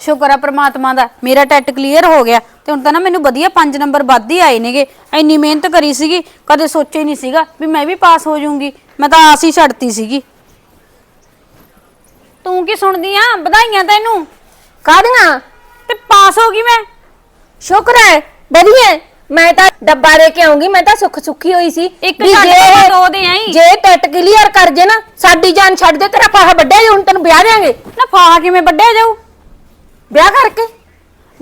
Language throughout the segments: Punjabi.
ਸ਼ੁਕਰ ਆ ਪ੍ਰਮਾਤਮਾ ਦਾ ਮੇਰਾ ਟੈਟ ਕਲੀਅਰ ਹੋ ਗਿਆ ਤੇ ਹੁਣ ਤਾਂ ਨਾ ਮੈਨੂੰ ਵਧੀਆ 5 ਨੰਬਰ ਵੱਧ ਹੀ ਆਏ ਨੇਗੇ। ਇੰਨੀ ਮਿਹਨਤ ਕਰੀ ਸੀਗੀ ਕਦੇ ਸੋਚਿਆ ਹੀ ਨਹੀਂ ਸੀਗਾ ਵੀ ਮੈਂ ਵੀ ਪਾਸ ਹੋ ਜਾਊਂਗੀ ਮੈਂ ਤਾਂ ਆਸ ਹੀ ਛੱਡਤੀ ਸੀਗੀ। ਤੂੰ ਕੀ ਸੁਣਦੀ ਆ? ਵਧਾਈਆਂ ਤੈਨੂੰ। ਕਾਹਦੀਆਂ? ਤੇ ਪਾਸ ਹੋ ਗਈ ਮੈਂ। ਸ਼ੁਕਰ ਹੈ ਵਧੀਆ ਮੈਂ ਤਾਂ ਡੱਬਾ ਦੇ ਕੇ ਆਉਂਗੀ ਮੈਂ ਤਾਂ ਸੁੱਖ ਸੁੱਖੀ ਹੋਈ ਸੀ ਇੱਕ ਵੀ ਛੱਡ ਜੇ- ਕੇ ਦੋ ਦੇ ਆਈ। ਜੇ ਟੈਟ ਕਲੀਅਰ ਕਰ ਜੇ ਨਾ ਸਾਡੀ ਜਾਨ ਛੱਡ ਦੇ ਤੇਰਾ ਫਾਹਾ ਵੱਡਿਆ ਜੇ ਹੁਣ ਤੈਨੂੰ ਵਿਆਹ ਦੇਾਂਗੇ ਨਾ ਫਾਹਾ ਕਿਵੇਂ ਵੱਡਿਆ ਜਾਊ? ਵਿਆਹ ਕਰਕੇ।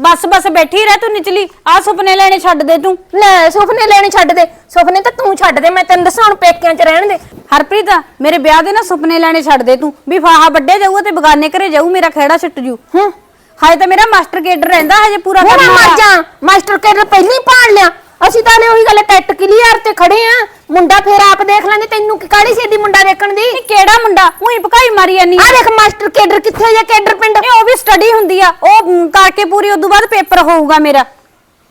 ਬਸ ਬਸ ਬੈਠੀ ਰਹਿ ਤੂੰ ਨਿਚਲੀ। ਆ ਸੁਪਨੇ ਲੈਣੇ ਛੱਡ ਦੇ ਤੂੰ। ਲੈ ਸੁਪਨੇ ਲੈਣੇ ਛੱਡ ਦੇ। ਸੁਪਨੇ ਤਾਂ ਤੂੰ ਛੱਡ ਦੇ ਮੈਂ ਤੈਨੂੰ ਦੱਸਾਂ ਹੁਣ ਪੇਕਿਆਂ 'ਚ ਰਹਿਣ ਦੇ। ਹਰਪ੍ਰੀਤ ਮੇਰੇ ਵਿਆਹ ਦੇ ਨਾ ਸੁਪਨੇ ਲੈਣੇ ਛੱਡ ਦੇ ਤੂੰ। ਵੀ ਫਾਹਾ ਵੱਡੇ ਜਾਊਗਾ ਤੇ ਬਗਾਨੇ ਘਰੇ ਜਾਊ ਮੇਰਾ ਖਹਿੜਾ ਛੁੱਟ ਜੂ। ਹੂੰ। ਹਾਏ ਤਾਂ ਮੇਰਾ ਮਾਸਟਰ ਕੇਡਰ ਰਹਿੰਦਾ ਹਜੇ ਪੂਰਾ ਹੁਣ ਕਰਨਾ ਮਰ ਵਾ। ਜਾ। ਮਾਸਟਰ ਕੇਡਰ ਪਹਿਲਾਂ ਪਾੜ ਲਿਆ। ਅਸੀਂ ਤਾਂ ਨੇ ਉਹੀ ਗੱਲ ਟੈਟ ਕਲੀਅਰ ਤੇ ਖੜੇ ਆ। ਮੁੰਡਾ ਫੇਰ ਆਪ ਦੇਖ ਲੈਂਦੇ ਤੈਨੂੰ ਕੀ ਕਾੜੀ ਸੀ ਮੁੰਡਾ ਦੇਖਣ ਦੀ? ਇਹ ਕਿਹੜਾ ਮੁੰਡਾ? ਉਹੀ ਭਕਾਈ ਮਾਰੀ ਜਾਨੀ ਆ। ਦੇਖ ਮਾਸਟਰ ਕੇਡਰ ਕਿੱਥੇ ਜਾ ਕੇਡਰ ਪਿੰਡ। ਇਹ ਉਹ ਵੀ ਸਟੱਡੀ ਹੁੰਦੀ ਆ। ਉਹ ਮ, ਕਰਕੇ ਪੂਰੀ ਉਦੋਂ ਬਾਅਦ ਪੇਪਰ ਹੋਊਗਾ ਮੇਰਾ।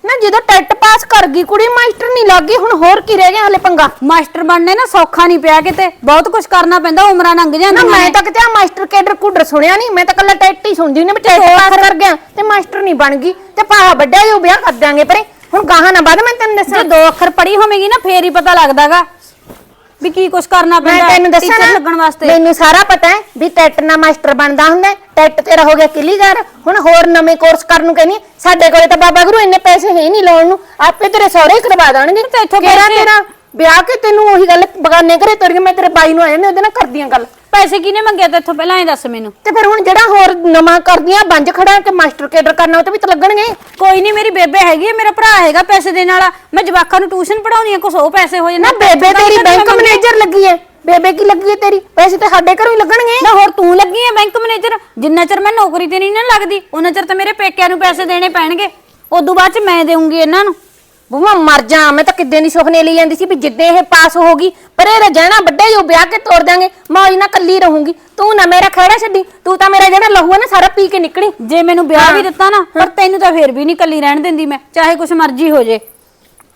ਨਾ ਜਦੋਂ ਟੈਟ ਪਾਸ ਕਰ ਗਈ ਕੁੜੀ ਮਾਸਟਰ ਨਹੀਂ ਲੱਗੀ ਹੁਣ ਹੋਰ ਕੀ ਰਹਿ ਗਿਆ ਹਲੇ ਪੰਗਾ? ਮਾਸਟਰ ਬਣਨੇ ਨਾ ਸੌਖਾ ਨਹੀਂ ਪਿਆ ਕਿਤੇ। ਬਹੁਤ ਕੁਝ ਕਰਨਾ ਪੈਂਦਾ ਉਮਰਾਂ ਲੰਘ ਨਾ ਜਾਂਦੀਆਂ ਮੈਂ ਨੇ। ਤਾਂ ਕਿਤੇ ਆਹ ਮਾਸਟਰ ਕੇਡਰ ਕੁਡਰ ਸੁਣਿਆ ਨਹੀਂ ਮੈਂ ਤਾਂ ਕੱਲਾ ਟੈਟ ਹੀ ਸੁਣਦੀ ਨੇ ਮੈਂ ਟੈਟ ਪਾਸ ਕਰ ਗਿਆ ਤੇ ਮਾਸਟਰ ਨਹੀਂ ਬਣ ਗਈ। ਤੇ ਪਾਹਾ ਵੱਡਾ ਜੋ ਵਿਆਹ ਕਰ ਦਾਂਗੇ ਪਰੇ। ਹੁਣ ਗਾਹਾਂ ਨਾ ਬਾਅਦ ਮੈਂ ਤੈਨੂੰ ਜੇ ਦੱਸਾਂ ਦੋ ਅੱਖਰ ਪੜੀ ਹੋਵੇਗੀ ਨਾ ਫੇਰ ਹੀ ਪਤਾ ਲੱਗਦਾਗਾ ਵੀ ਕੀ ਕੁਝ ਕਰਨਾ ਮੈਂ ਪੈਂਦਾ ਤੈਨੂੰ ਦੱਸਾਂ ਨਾ, ਲੱਗਣ ਵਾਸਤੇ। ਮੈਨੂੰ ਸਾਰਾ ਪਤਾ ਹੈ ਵੀ ਟੈਟ ਨਾਲ ਮਾਸਟਰ ਬਣਦਾ ਹੁੰਦਾ ਹੈ। ਟੈਟ ਤੇਰਾ ਹੋ ਗਿਆ ਕਲੀਅਰ ਹੁਣ ਹੋਰ ਨਵੇਂ ਕੋਰਸ ਕਰਨ ਨੂੰ ਕਹਿੰਦੀ ਸਾਡੇ ਕੋਲੇ ਤਾਂ ਬਾਬਾ ਗੁਰੂ ਇੰਨੇ ਪੈਸੇ ਹੈ ਨਹੀਂ ਲਾਉਣ ਨੂੰ। ਆਪੇ ਤੇਰੇ ਸਹੁਰੇ ਹੀ ਕਰਵਾ ਦੇਣਗੇ। ਤੇ ਇੱਥੋਂ ਕਿਹੜਾ ਪੈਸੇ- ਤੇਰਾ ਵਿਆਹ ਕੇ ਤੈਨੂੰ ਉਹੀ ਗੱਲ ਬਗਾਨੇ ਘਰੇ ਤੁਰ ਮੈਂ ਤੇਰੇ ਬਾਈ ਨੂੰ ਆਇਆ ਨੇ ਉਹਦੇ ਨਾਲ ਕਰਦੀਆਂ ਗੱਲ। ਪੈਸੇ ਕਿਹਨੇ ਮੰਗਿਆ ਤੇ ਇੱਥੋਂ ਪਹਿਲਾਂ ਇਹ ਦੱਸ ਮੈਨੂੰ? ਤੇ ਫਿਰ ਹੁਣ ਜਿਹੜਾ ਹੋਰ ਨਵਾਂ ਕਰਦੀਆਂ ਬੰਜ ਖੜਾ ਕਿ ਮਾਸਟਰ ਕੇਡਰ ਕਰਨਾ ਉਹ ਤੇ ਵੀ ਤਾਂ ਲੱਗਣਗੇ। ਕੋਈ ਨਹੀਂ ਮੇਰੀ ਬੇਬੇ ਹੈਗੀ ਹੈ ਮੇਰਾ ਭਰਾ ਹੈਗਾ ਪੈਸੇ ਦੇਣ ਵਾਲਾ। ਮੈਂ ਜਵਾਕਾਂ ਨੂੰ ਟਿਊਸ਼ਨ ਪੜਾਉਣੀ ਆ ਕੁਛ ਉਹ ਪੈਸੇ ਹੋ ਨਾ ਜਾਂਦੇ ਬੇਬੇ ਤਾਂ ਹੀ ਤੇਰੀ ਬੈਂਕ। ਮੈਨੇਜਰ ਲੱਗੀ ਹੈ। ਬੇਬੇ ਕੀ ਲੱਗੀ ਹੈ ਤੇਰੀ? ਪੈਸੇ ਤਾਂ ਸਾਡੇ ਘਰੋਂ ਹੀ ਲੱਗਣਗੇ। ਨਾ ਹੋਰ ਤੂੰ ਲੱਗੀ ਹੈ ਬੈਂਕ ਮੈਨੇਜਰ? ਜਿੰਨਾ ਚਿਰ ਮੈਂ ਨੌਕਰੀ ਤੇ ਨਹੀਂ ਨਾ ਲੱਗਦੀ ਉਹਨਾਂ ਚਿਰ ਤਾਂ ਮੇਰੇ ਪੇਕਿਆਂ ਨੂੰ ਪੈਸੇ ਦੇਣੇ ਪੈਣਗੇ। ਉਦੋਂ ਬਾਅਦ ਚ ਮੈਂ ਦੇਵਾਂਗੀ ਇਹਨਾਂ ਨੂੰ। ਬੂਮਾ ਮਰ ਜਾ ਮੈਂ ਤਾਂ ਕਿੱਦੇ ਦੀ ਸੁਪਨੇ ਲਈ ਜਾਂਦੀ ਸੀ ਵੀ ਜਿੱਦੇ ਇਹ ਪਾਸ ਹੋਗੀ ਪਰ ਇਹ ਰਹਿਣਾ ਵੱਡੇ ਜੋ ਵਿਆਹ ਕੇ ਤੋੜ ਦਾਂਗੇ ਮੌਜ ਨਾਲ ਕੱਲੀ ਰਹੂੰਗੀ। ਤੂੰ ਨਾ ਮੇਰਾ ਖੜਾ ਛੱਡੀ ਤੂੰ ਤਾਂ ਮੇਰਾ ਜਿਹੜਾ ਲਹੂ ਹੈ ਨਾ ਸਾਰਾ ਪੀ ਕੇ ਨਿਕਲੀ। ਜੇ ਮੈਨੂੰ ਵਿਆਹ ਵੀ ਦਿੱਤਾ ਨਾ ਪਰ ਤੈਨੂੰ ਤਾਂ ਫੇਰ ਵੀ ਨਹੀਂ ਕੱਲੀ ਰਹਿਣ ਦਿੰਦੀ ਮੈਂ ਚਾਹੇ ਕੁਛ ਮਰਜ਼ੀ ਹੋ ਜੇ।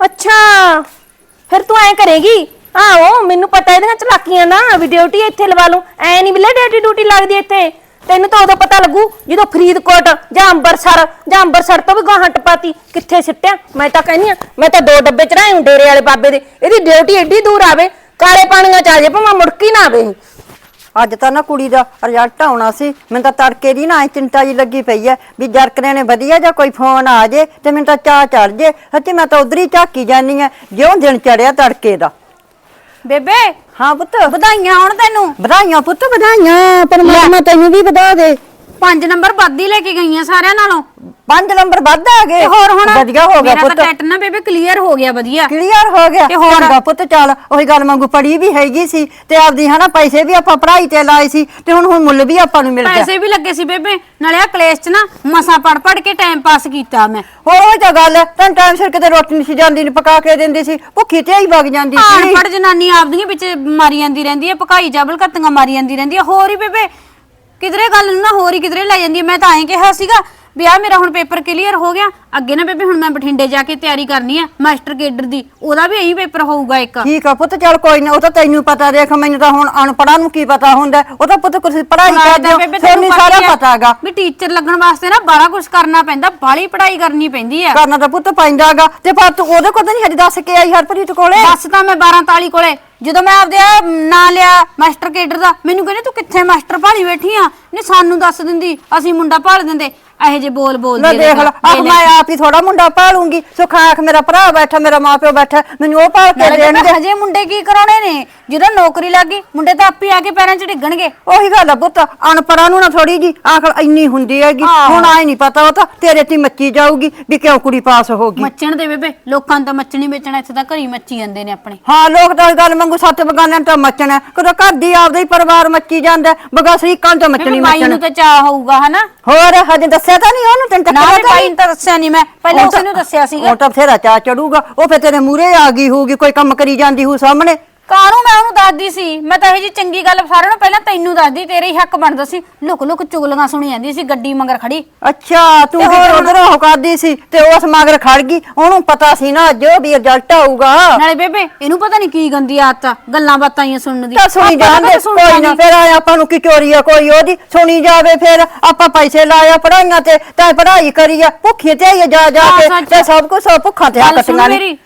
ਅੱਛਾ ਫਿਰ ਤੂੰ ਐ ਕਰੇਗੀ? ਆਹੋ ਮੈਨੂੰ ਪਤਾ ਇਹਦੀਆਂ ਚਲਾਕੀਆਂ ਦਾ ਵੀ ਡਿਊਟੀ ਇੱਥੇ ਲਵਾ ਲੂੰ ਐ ਨਹੀਂ ਬਿੱਲੇ ਡਿਊਟੀ ਡਿਊਟੀ ਲੱਗਦੀ ਇੱਥੇ। ਤੈਨੂੰ ਤਾਂ ਉਦੋਂ ਪਤਾ ਲੱਗੂ ਜਦੋਂ ਫਰੀਦਕੋਟ ਜਾਂ ਅੰਬਰਸਰ ਜਾਂ ਅੰਬਰਸਰ ਤੋਂ ਵੀ ਗਾਹਾਂ ਟਪਾਤੀ ਕਿੱਥੇ ਸਿੱਟਿਆ? ਮੈਂ ਤਾਂ ਕਹਿੰਦੀ ਆ ਮੈਂ ਤਾਂ ਦੋ ਡੱਬੇ ਚੜਾਏ ਡੇਰੇ ਵਾਲੇ ਬਾਬੇ ਦੇ। ਇਹਦੀ ਡਿਊਟੀ ਏਡੀ ਦੂਰ ਆਵੇ, ਕਾਲੇ ਪਾਣੀਆਂ ਚ ਆ ਜੇ, ਭਾਵੇਂ ਮੁੜਕੀ ਨਾ ਆਵੇ ਅੱਜ ਤਾਂ ਨਾ ਕੁੜੀ ਦਾ ਰਿਜ਼ਲਟ ਆਉਣਾ ਸੀ। ਮੈਨੂੰ ਤਾਂ ਤੜਕੇ ਦੀ ਨਾ ਐਂ ਚਿੰਤਾ ਜੀ ਲੱਗੀ ਪਈ ਐ ਵੀ ਜਰਕਨੇ ਨੇ ਵਧੀਆ ਜਾਂ ਕੋਈ ਫੋਨ ਆ ਜੇ ਤੇ ਮੈਨੂੰ ਤਾਂ ਚਾਹ ਚੜ ਜੇ। ਸੱਚੀ ਮੈਂ ਤਾਂ ਉਧਰ ਹੀ ਝਾਕੀ ਜਾਨੀ ਐ, ਜਿਉਂ ਦਿਨ ਚੜਿਆ ਤੜਕੇ ਦਾ। ਬੇਬੇ ਹਾਂ ਪੁੱਤ ਵਧਾਈਆਂ ਹੁਣ ਤੈਨੂੰ। ਵਧਾਈਆਂ ਪੁੱਤ ਵਧਾਈਆਂ। ਪਰਮਾਤਮਾ ਤੈਨੂੰ ਵੀ ਵਧਾ ਦੇ। ਪੰਜ ਨੰਬਰ ਵੱਧ ਹੀ ਲੈ ਕੇ ਗਈਆਂ ਸਾਰਿਆਂ ਨਾਲੋਂ। ਪੰਜ ਨੰਬਰ ਵੱਧ ਆ ਗਏ। ਤੇ ਹੋਰ ਹੁਣ ਵਧੀਆ ਹੋ ਗਿਆ ਮੇਰਾ ਪੁੱਤ। ਤਾਂ ਟੈਟ ਨਾ ਬੇਬੇ ਕਲੀਅਰ ਹੋ ਗਿਆ ਵਧੀਆ। ਕਲੀਅਰ ਹੋ ਗਿਆ। ਤੇ ਹੋਰ? ਚੰਗਾ ਪੁੱਤ ਚੱਲ ਉਹੀ ਗੱਲ ਵਾਂਗੂ ਪੜੀ ਵੀ ਹੈਗੀ ਸੀ ਤੇ ਆਪਦੀ ਹਨਾ ਪੈਸੇ ਵੀ ਆਪਾਂ ਪੜ੍ਹਾਈ ਤੇ ਲਾਏ ਸੀ ਤੇ ਹੁਣ ਹੁਣ ਮੁੱਲ ਵੀ ਆਪਾਂ ਨੂੰ ਮਿਲ ਗਿਆ। ਪੈਸੇ ਵੀ ਲੱਗੇ ਸੀ ਬੇਬੇ ਨਾਲੇ ਆ ਕਲੇਸ਼ ਚ ਨਾ ਮਸਾ ਪੜ ਪੜ ਕੇ ਟਾਈਮ ਪਾਸ ਕੀਤਾ ਮੈਂ। ਹੋਰ ਉਹ ਤਾਂ ਗੱਲ ਹੈ ਤਾਂ ਟਾਈਮ ਸਿਰ ਕਿਤੇ ਰੋਟੀ ਨਹੀਂ ਸੀ ਜਾਂਦੀ ਨਹੀਂ ਪਕਾ ਕੇ ਦਿੰਦੀ ਸੀ ਭੁੱਖੀ ਤੇ ਹੀ ਵਗ ਜਾਂਦੀ ਸੀ। ਅਨਪੜ ਜਨਾਨੀ ਆਪਦੀਆਂ ਵਿੱਚ ਮਾਰੀ ਜਾਂਦੀ ਰਹਿੰਦੀ ਹੈ ਪਕਾਈ ਜਾਬਲ ਕੱਤੀਆਂ ਮਾਰੀ ਜਾਂਦੀ ਰਹਿੰਦੀ ਹੈ। ਹੋਰ ਹੀ ਬੇਬੇ ਕਿਧਰੇ ਗੱਲ ਨੂੰ ਨਾ ਹੋਰ ਹੀ ਕਿਧਰੇ ਲੈ ਜਾਂਦੀ ਹੈ ਮੈਂ ਤਾਂ ਐਂ ਕਿਹਾ ਸੀਗਾ ਵੀ ਆ ਮੇਰਾ ਹੁਣ ਪੇਪਰ ਕਲੀਅਰ ਹੋ ਗਿਆ। ਅੱਗੇ ਨਾ ਬੇਬੇ ਹੁਣ ਮੈਂ ਬਠਿੰਡੇ ਜਾ ਕੇ ਤਿਆਰੀ ਕਰਨੀ ਹੈ ਮਾਸਟਰ ਕੇਡਰ ਦੀ। ਉਹਦਾ ਵੀ ਇਹੀ ਪੇਪਰ ਹੋਊਗਾ ਇੱਕ। ਠੀਕ ਆ ਪੁੱਤ ਚੱਲ ਕੋਈ ਨਾ ਉਹ ਤਾਂ ਤੈਨੂੰ ਪਤਾ ਦੇਖ ਮੈਨੂੰ ਤਾਂ ਹੁਣ ਅਨਪੜਾਂ ਨੂੰ ਕੀ ਪਤਾ ਹੁੰਦਾ। ਉਹ ਤਾਂ ਪੁੱਤ ਕੁਛ ਪੜ੍ਹਾਈ ਨਾਲੇ ਕਰਦੇ ਤਾਂ ਹੋ ਬੇਬੇ ਤੈਨੂੰ ਸਾਰਾ ਪਤਾ ਹੀ ਹੈ ਪਤਾ ਹੈਗਾ। ਵੀ ਟੀਚਰ ਲੱਗਣ ਵਾਸਤੇ ਨਾ ਬਾਹਲਾ ਕੁਝ ਕਰਨਾ ਪੈਂਦਾ ਬਾਹਲੀ ਪੜ੍ਹਾਈ ਕਰਨੀ ਪੈਂਦੀ ਹੈ ਕਰਨਾ ਤਾਂ ਪੁੱਤ ਪੈਂਦਾਗਾ ਤੇ ਪਰ ਤੂੰ ਉਹਦੇ ਕੋਲ ਤਾਂ ਨਹੀਂ ਹਜੇ ਦੱਸ ਕੇ ਆਈ ਹਰਪ੍ਰੀਤ ਕੋਲੇ? ਬਸ ਤਾਂ ਮੈਂ 12 ਤਾਲੀ ਕੋਲੇ। ਜਦੋਂ ਮੈਂ ਆਪਦੇ ਆਹ ਨਾਂ ਲਿਆ ਮਾਸਟਰ ਕੇਡਰ ਦਾ ਮੈਨੂੰ ਕਹਿੰਦੇ ਤੂੰ ਕਿੱਥੇ ਮਾਸਟਰ ਭਾਲੀ ਬੈਠੀ ਆ? ਨੇ ਸਾਨੂੰ ਦੱਸ ਦਿੰਦੀ ਅਸੀਂ ਮੁੰਡਾ ਭਾਲ ਦਿੰਦੇ। ਇਹੋ ਜੇ ਬੋਲ ਬੋਲਦੀ ਆ ਦੇਖ ਲੈ ਆਖ ਮੈਂ ਆਪ ਹੀ ਥੋੜਾ ਮੁੰਡਾ ਪਾਲੂੰਗੀ ਸੁੱਖ ਆਖ ਮੇਰਾ ਭਰਾ ਬੈਠਾ ਮੇਰਾ ਮਾਪਿਓ ਬੈਠਾ ਮੈਨੂੰ ਉਹ ਪਾਲ ਕੇ ਦੇਣਗੇ ਹਜੇ ਮੁੰਡੇ ਕੀ ਕਰਾਉਣੇ ਨੇ? ਜਦੋਂ ਨੌਕਰੀ ਲੱਗੀ ਮੁੰਡੇ ਤਾਂ ਆਪੇ ਆ ਕੇ ਪੈਰਾਂ 'ਚ ਡਿੱਗਣਗੇ। ਉਹੀ ਗੱਲ ਆ ਪੁੱਤ ਅਨਪੜਾਂ ਨੂੰ ਨਾ ਥੋੜੀ ਜੀ ਆਖਰ ਇੰਨੀ ਹੁੰਦੀ ਹੈਗੀ। ਹੁਣ ਆਏ ਨਹੀਂ ਪਤਾ ਉਹ ਤਾਂ ਤੇਰੇ ਤੇ ਮੱਚੀ ਜਾਊਗੀ ਵੀ ਕਿਉਂ ਕੁੜੀ ਪਾਸ ਹੋ ਗਈ। ਮੱਚਣ ਦੇ ਬੇਬੇ ਲੋਕਾਂ ਨੂੰ ਤਾਂ ਮੱਚਣੀ ਵੇਚਣਾ ਇੱਥੇ ਤਾਂ ਘਰੀ ਮੱਚੀ ਜਾਂਦੇ ਨੇ ਆਪਣੇ। ਹਾਂ ਲੋਕ ਤਾਂ ਗੱਲ ਮੰਗੂ ਸੱਤ ਬਗਾਨਿਆਂ ਨੂੰ ਤਾਂ ਮੱਚਣਾ। ਕਦੋਂ ਘਰ ਦੀ ਆਪਦਾ ਹੀ ਪਰਿਵਾਰ ਮੱਚੀ ਜਾਂਦਾ ਬਗਾ ਸਰੀਕਾਂ ਨੂੰ ਤਾਂ ਬੇਬੇ ਮੱਚਣੀ ਬਾਈ ਮੱਚਣਾ। ਨੂੰ ਤਾਂ ਚਾਹ ਹੋਊਗਾ ਹਨਾ? ਹੋਰ ਹਜੇ ਦੱਸਿਆ ਤਾਂ ਨਹੀਂ ਉਹਨੂੰ ਤੈਨੂੰ ਨਾ ਵੀ। ਨੂੰ ਤਾਂ ਦੱਸਿਆ ਨਹੀਂ ਮੈਂ ਪਹਿਲਾਂ ਉਸੇ ਨੂੰ ਦੱਸਿਆ ਸੀਗਾ ਉਹ ਤਾਂ ਫੇਰਾ ਚਾ ਚੜੂਗਾ ਉਹ ਫੇ ਤੇਰੇ ਮੂਰੇ ਆ ਗਈ ਹੋਊਗੀ ਕੋਈ ਕੰਮ ਕਰੀ ਜਾਂਦੀ ਹੋਊ ਸਾਹਮਣੇ ਕਾਹਨੂੰ ਮੈਂ ਉਹਨੂੰ ਦੱਸਦੀ ਸੀ? ਮੈਂ ਤਾਂ ਇਹ ਜੀ ਚੰਗੀ ਗੱਲ ਸਾਰਿਆਂ ਨੂੰ ਪਹਿਲਾਂ ਤੈਨੂੰ ਦੱਸਦੀ ਤੇਰੇ ਹੀ ਹੱਕ ਬਣਦਾ ਸੀ। ਲੁਕ ਲੁਕ ਚੁਗਲੀਆਂ ਸੁਣੀ ਜਾਂਦੀ ਸੀ ਗੱਡੀ ਮਗਰ ਖੜੀ। ਅੱਛਾ ਤੂੰ ਕਿਤੇ ਉਧਰੋਂ ਉਹ ਕਰਦੀ ਸੀ ਤੇ ਉਸ ਮਗਰ ਖੜ ਗਈ। ਉਹਨੂੰ ਪਤਾ ਸੀ ਨਾ ਜੋ ਵੀ ਰਿਜ਼ਲਟ ਆਊਗਾ। ਨਾਲੇ ਬੇਬੇ ਇਹਨੂੰ ਪਤਾ ਨਹੀਂ ਕੀ ਗੰਦੀ ਆਦਤ ਆ ਗੱਲਾਂ ਬਾਤਾਂ ਹੀ ਸੁਣਨ ਦੀ। ਤਾਂ ਸੁਣੀ ਆਪਾਂ ਤਾਂ ਜਾਂਦੇ ਸੁਣ ਕੋਈ ਨਾ ਜਾਂਦੀ। ਫਿਰ ਆਏ ਆਪਾਂ ਨੂੰ ਕੀ ਚੋਰੀ ਆ ਕੋਈ ਉਹਦੀ। ਸੁਣੀ ਜਾਵੇ ਫਿਰ ਆਪਾਂ ਪੈਸੇ ਲਾਇਆ ਪੜਾਈਆਂ ਤੇ ਤਾਂ ਪੜਾਈ ਕਰੀ ਆ ਭੁੱਖੀ ਤੇ ਆਈ ਜਾ ਜਾ ਹਾਂ, ਕੇ ਸੱਚ। ਤੇ ਸਭ ਕੁਝ ਭੁੱਖਾਂ ਤੇ ਆ ਗੱਲ ਸੁਣ ਕੱਟੀਆਂ ਨੇ ਮੇਰੀ।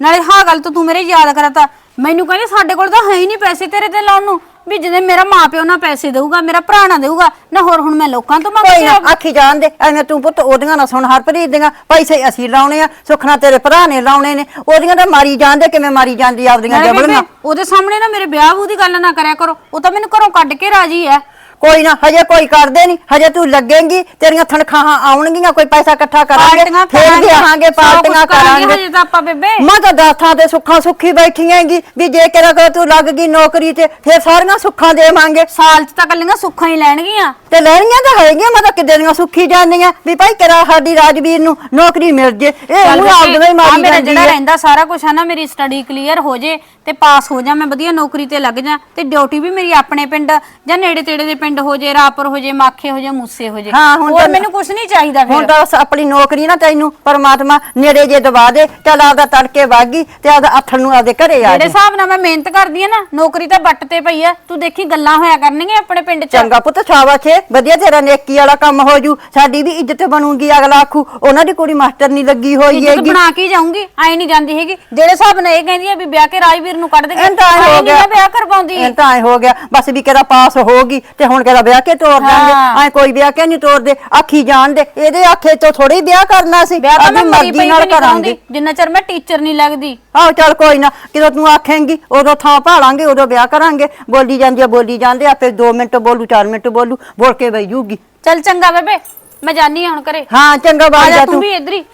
ਨਾਲੇ ਹਾਂ ਗੱਲ ਤਾਂ ਤੂੰ ਮੇਰੇ ਯਾਦ ਕਰਾਤਾ। ਮੈਨੂੰ ਕਹਿੰਦੇ ਸਾਡੇ ਕੋਲ ਤਾਂ ਹੈ ਹੀ ਨਹੀਂ ਪੈਸੇ ਤੇਰੇ ਤੇ ਲਾਉਣ ਨੂੰ। ਵੀ ਜਿਹਦੇ ਮੇਰਾ ਮਾਪਿਓ ਨਾ ਪੈਸੇ ਦੇਊਗਾ ਮੇਰਾ ਭਰਾ ਨਾ ਦੇਊਗਾ ਨਾ ਹੋਰ ਹੁਣ ਮੈਂ ਲੋਕਾਂ ਤੋਂ ਮੰਗ ਕੋਈ ਨਾ ਕੇ ਆਖੀ ਜਾਣ ਦੇ ਐਵੇਂ ਤੂੰ ਪੁੱਤ ਉਹਦੀਆਂ ਨਾ ਸੁਣ ਹਰਪ੍ਰੀਤ ਦੀਆਂ ਪੈਸੇ ਅਸੀਂ ਲਾਉਣੇ ਆ ਸੁਖਣਾ ਤੇਰੇ ਭਰਾ ਨੇ ਲਾਉਣੇ ਨੇ ਉਹਦੀਆਂ ਤਾਂ ਮਾਰੀ ਜਾਂਦੇ ਕਿਵੇਂ ਮਾਰੀ ਜਾਂਦੀ ਆਪਦੀਆਂ ਨਾਲੇ ਉਹਦੇ ਸਾਹਮਣੇ ਨਾ ਮੇਰੇ ਵਿਆਹ ਵੂ ਦੀ ਗੱਲ ਨਾ ਕਰਿਆ ਕਰੋ ਉਹ ਤਾਂ ਮੈਨੂੰ ਘਰੋਂ ਕੱਢ ਕੇ ਰਾਜੀ ਐ। ਕੋਈ ਨਾ ਹਜੇ ਕੋਈ ਕਰਦੇ ਨਹੀਂ ਹਜੇ ਤੂੰ ਲੱਗੇਂਗੀ ਤੇਰੀਆਂ ਤਨਖਾਹਾਂ ਆਉਣਗੀਆਂ ਕੋਈ ਪੈਸਾ ਇਕੱਠਾ ਕਰਾਂਗੇ ਪਾਰਟੀਆਂ ਫੇਰ ਕਰਾਂਗੇ, ਸਭ ਕੁਛ ਪਾਰਟੀਆਂ ਕਰਾਂਗੇ, ਹਜੇ ਤਾਂ ਆਪਾਂ ਬੇਬੇ। ਮੈਂ ਤਾਂ ਦਾਥਾਂ ਤੇ ਸੁੱਖਾਂ ਸੁੱਖੀ ਬੈਠੀ ਹੈਗੀ ਵੀ ਜੇ ਕਿਰਾ ਕਰ ਤੂੰ ਲੱਗ ਗਈ ਨੌਕਰੀ ਤੇ ਫੇਰ ਸਾਰੀਆਂ ਸੁੱਖਾਂ ਦੇਵਾਂਗੇ। ਸਾਲ ਚ ਤਾਂ ਕੱਲੀਆਂ ਸੁੱਖਾਂ ਹੀ ਲੈਣਗੀਆਂ। ਤੇ ਲੈਣੀਆਂ ਤਾਂ ਹੈਗੀਆਂ ਮੈਂ ਤਾਂ ਕਿੱਦੇ ਦੀਆਂ ਸੁੱਖੀ ਜਾਂਦੀਆਂ ਵੀ ਭਾਈ ਕਿਰਾ ਸਾਡੀ ਰਾਜਵੀਰ ਨੂੰ ਨੌਕਰੀ ਮਿਲ ਜੇ ਇਹ ਚੱਲ ਉਹ ਆਪਦੇ ਹੀ ਆ ਮਾਰੀ ਮੇਰਾ ਜਾਂਦੀ ਜਿਹੜਾ ਹੈ। ਰਹਿੰਦਾ ਸਾਰਾ ਕੁਝ ਹੈ ਨਾ ਮੇਰੀ ਸਟੱਡੀ ਕਲੀਅਰ ਹੋ ਜੇ ਤੇ ਪਾਸ ਹੋ ਜਾ ਮੈਂ ਵਧੀਆ ਨੌਕਰੀ ਤੇ ਲੱਗ ਜਾ ਤੇ ਡਿਊਟੀ ਵੀ ਮੇਰੀ ਆਪਣੇ ਪਿੰਡ ਜਾਂ ਨੇੜੇ ਤੇੜੇ ਦੇ ਪਿੰਡ ਹੋ ਜੇ ਰਾਪਰ ਹੋ ਜੇ ਮਾਖੇ ਹੋ ਜੇ ਮੂਸੇ ਹੋ ਜੇ। ਹਾਂ, ਹੁਣ ਹੋਰ ਤਾਂ- ਮੈਨੂੰ ਕੁਝ ਨਹੀਂ ਚਾਹੀਦਾ ਹੁਣ ਫਿਰ। ਤਾਂ ਬਸ ਆਪਣੀ ਨੌਕਰੀ ਨਾ ਤੈਨੂੰ ਪਰਮਾਤਮਾ ਨੇੜੇ ਜੇ ਦਵਾ ਦੇ ਚੱਲ ਆਪਦਾ ਤੜਕੇ ਵਾਗੀ ਤੇ ਆਪਦਾ ਅੱਠਣ ਨੂੰ ਆਪਦੇ ਘਰੇ ਆ ਜਿਹੜੇ ਜੀ ਹਿਸਾਬ ਨਾਲ ਮੈਂ ਮਿਹਨਤ ਕਰਦੀ ਆ ਨਾ ਨੌਕਰੀ ਤਾਂ ਬੱਟ ਤੇ ਪਈ ਆ ਤੂੰ ਦੇਖੀ ਗੱਲਾਂ ਹੋਇਆ ਕਰਨਗੀਆਂ ਆਪਣੇ ਪਿੰਡ ਚ। ਚੰਗਾ ਪੁੱਤ ਸ਼ਾਬਾਸ਼ ਏ ਵਧੀਆ ਤੇਰਾ ਨੇਕੀ ਵਾਲਾ ਕੰਮ ਹੋ ਜੂ ਸਾਡੀ ਵੀ ਇੱਜ਼ਤ ਬਣੂਗੀ ਅਗਲਾ ਆਖੂ ਉਹਨਾਂ ਦੀ ਕੁੜੀ ਮਾਸਟਰ ਨਹੀਂ ਲੱਗੀ ਹੋਈ ਇੱਜ਼ਤ ਹੈਗੀ। ਬਣਾ ਕੇ ਜਾਊਂਗੀ ਐ ਨਹੀਂ ਜਾਂਦੀ ਹੈਗੀ। ਜਿਹੜੇ ਹਿਸਾਬ ਨਾਲ ਇਹ ਕਹਿੰਦੀ ਆ ਵੀ ਵਿਆਹ ਕੇ ਰਾਜਵੀਰ ਨੂੰ ਕੱਢ ਦੇ ਇਹ ਤਾਂ ਐਂ ਹੋ ਗਿਆ। ਵਿਆਹ ਕਰਵਾਉਂਦੀ। ਇਹ ਤਾਂ ਐ ਹੋ ਗਿਆ। ਬਸ ਵੀ ਕਿਹਦਾ ਪਾਸ ਹੋਗੀ ਤੇ ਹੁਣ ਕਿਹਦਾ ਵਿਆਹ ਕੇ ਤੋਰ ਦਾਂਗੇ। ਹਾਂ। ਐ ਕੋਈ ਵਿਆਹ ਕੇ ਨਹੀਂ ਤੋਰਦੇ। ਆਖੀ ਜਾਣ ਦੇ। ਇਹਦੇ ਆਖੇ ਤੋਂ ਥੋੜੀ ਵਿਆਹ ਕਰਨਾ ਸੀ। ਵਿਆਹ ਤਾਂ ਮੈਂ ਆਪਣੀ ਮਰੀ ਮਰਜ਼ੀ ਨਾਲ ਕਰਾਂਗੇ। ਜਿੰਨਾ ਚਿਰ ਮੈਂ ਟੀਚਰ ਨਹੀਂ ਲੱਗਦੀ। ਆਹੋ ਚੱਲ ਕੋਈ ਨਾ। ਜਦੋਂ ਤੂੰ ਆਖੇਂਗੀ ਉਦੋਂ ਥਾਂ ਭਾਲਾਂਗੇ ਉਦੋਂ ਵਿਆਹ ਕਰਾਂਗੇ। ਬੋਲੀ ਜਾਂਦੀ ਆ ਬੋਲੀ ਜਾਂਦੇ ਆਪੇ 2 ਮਿੰਟ ਬੋਲੂ 4 ਮਿੰਟ ਬੋਲੂ। ਬੋਲ ਕੇ ਬਈ ਜੂਗੀ ਚੱਲ ਚੰਗਾ ਬੇਬੇ ਮੈਂ ਜਾਨੀ ਆ ਹੁਣ ਘਰੇ। ਹਾਂ ਚੰਗਾ ਆ ਜਾ ਤੂੰ। ਵੀ ਇੱਧਰ ਹੀ।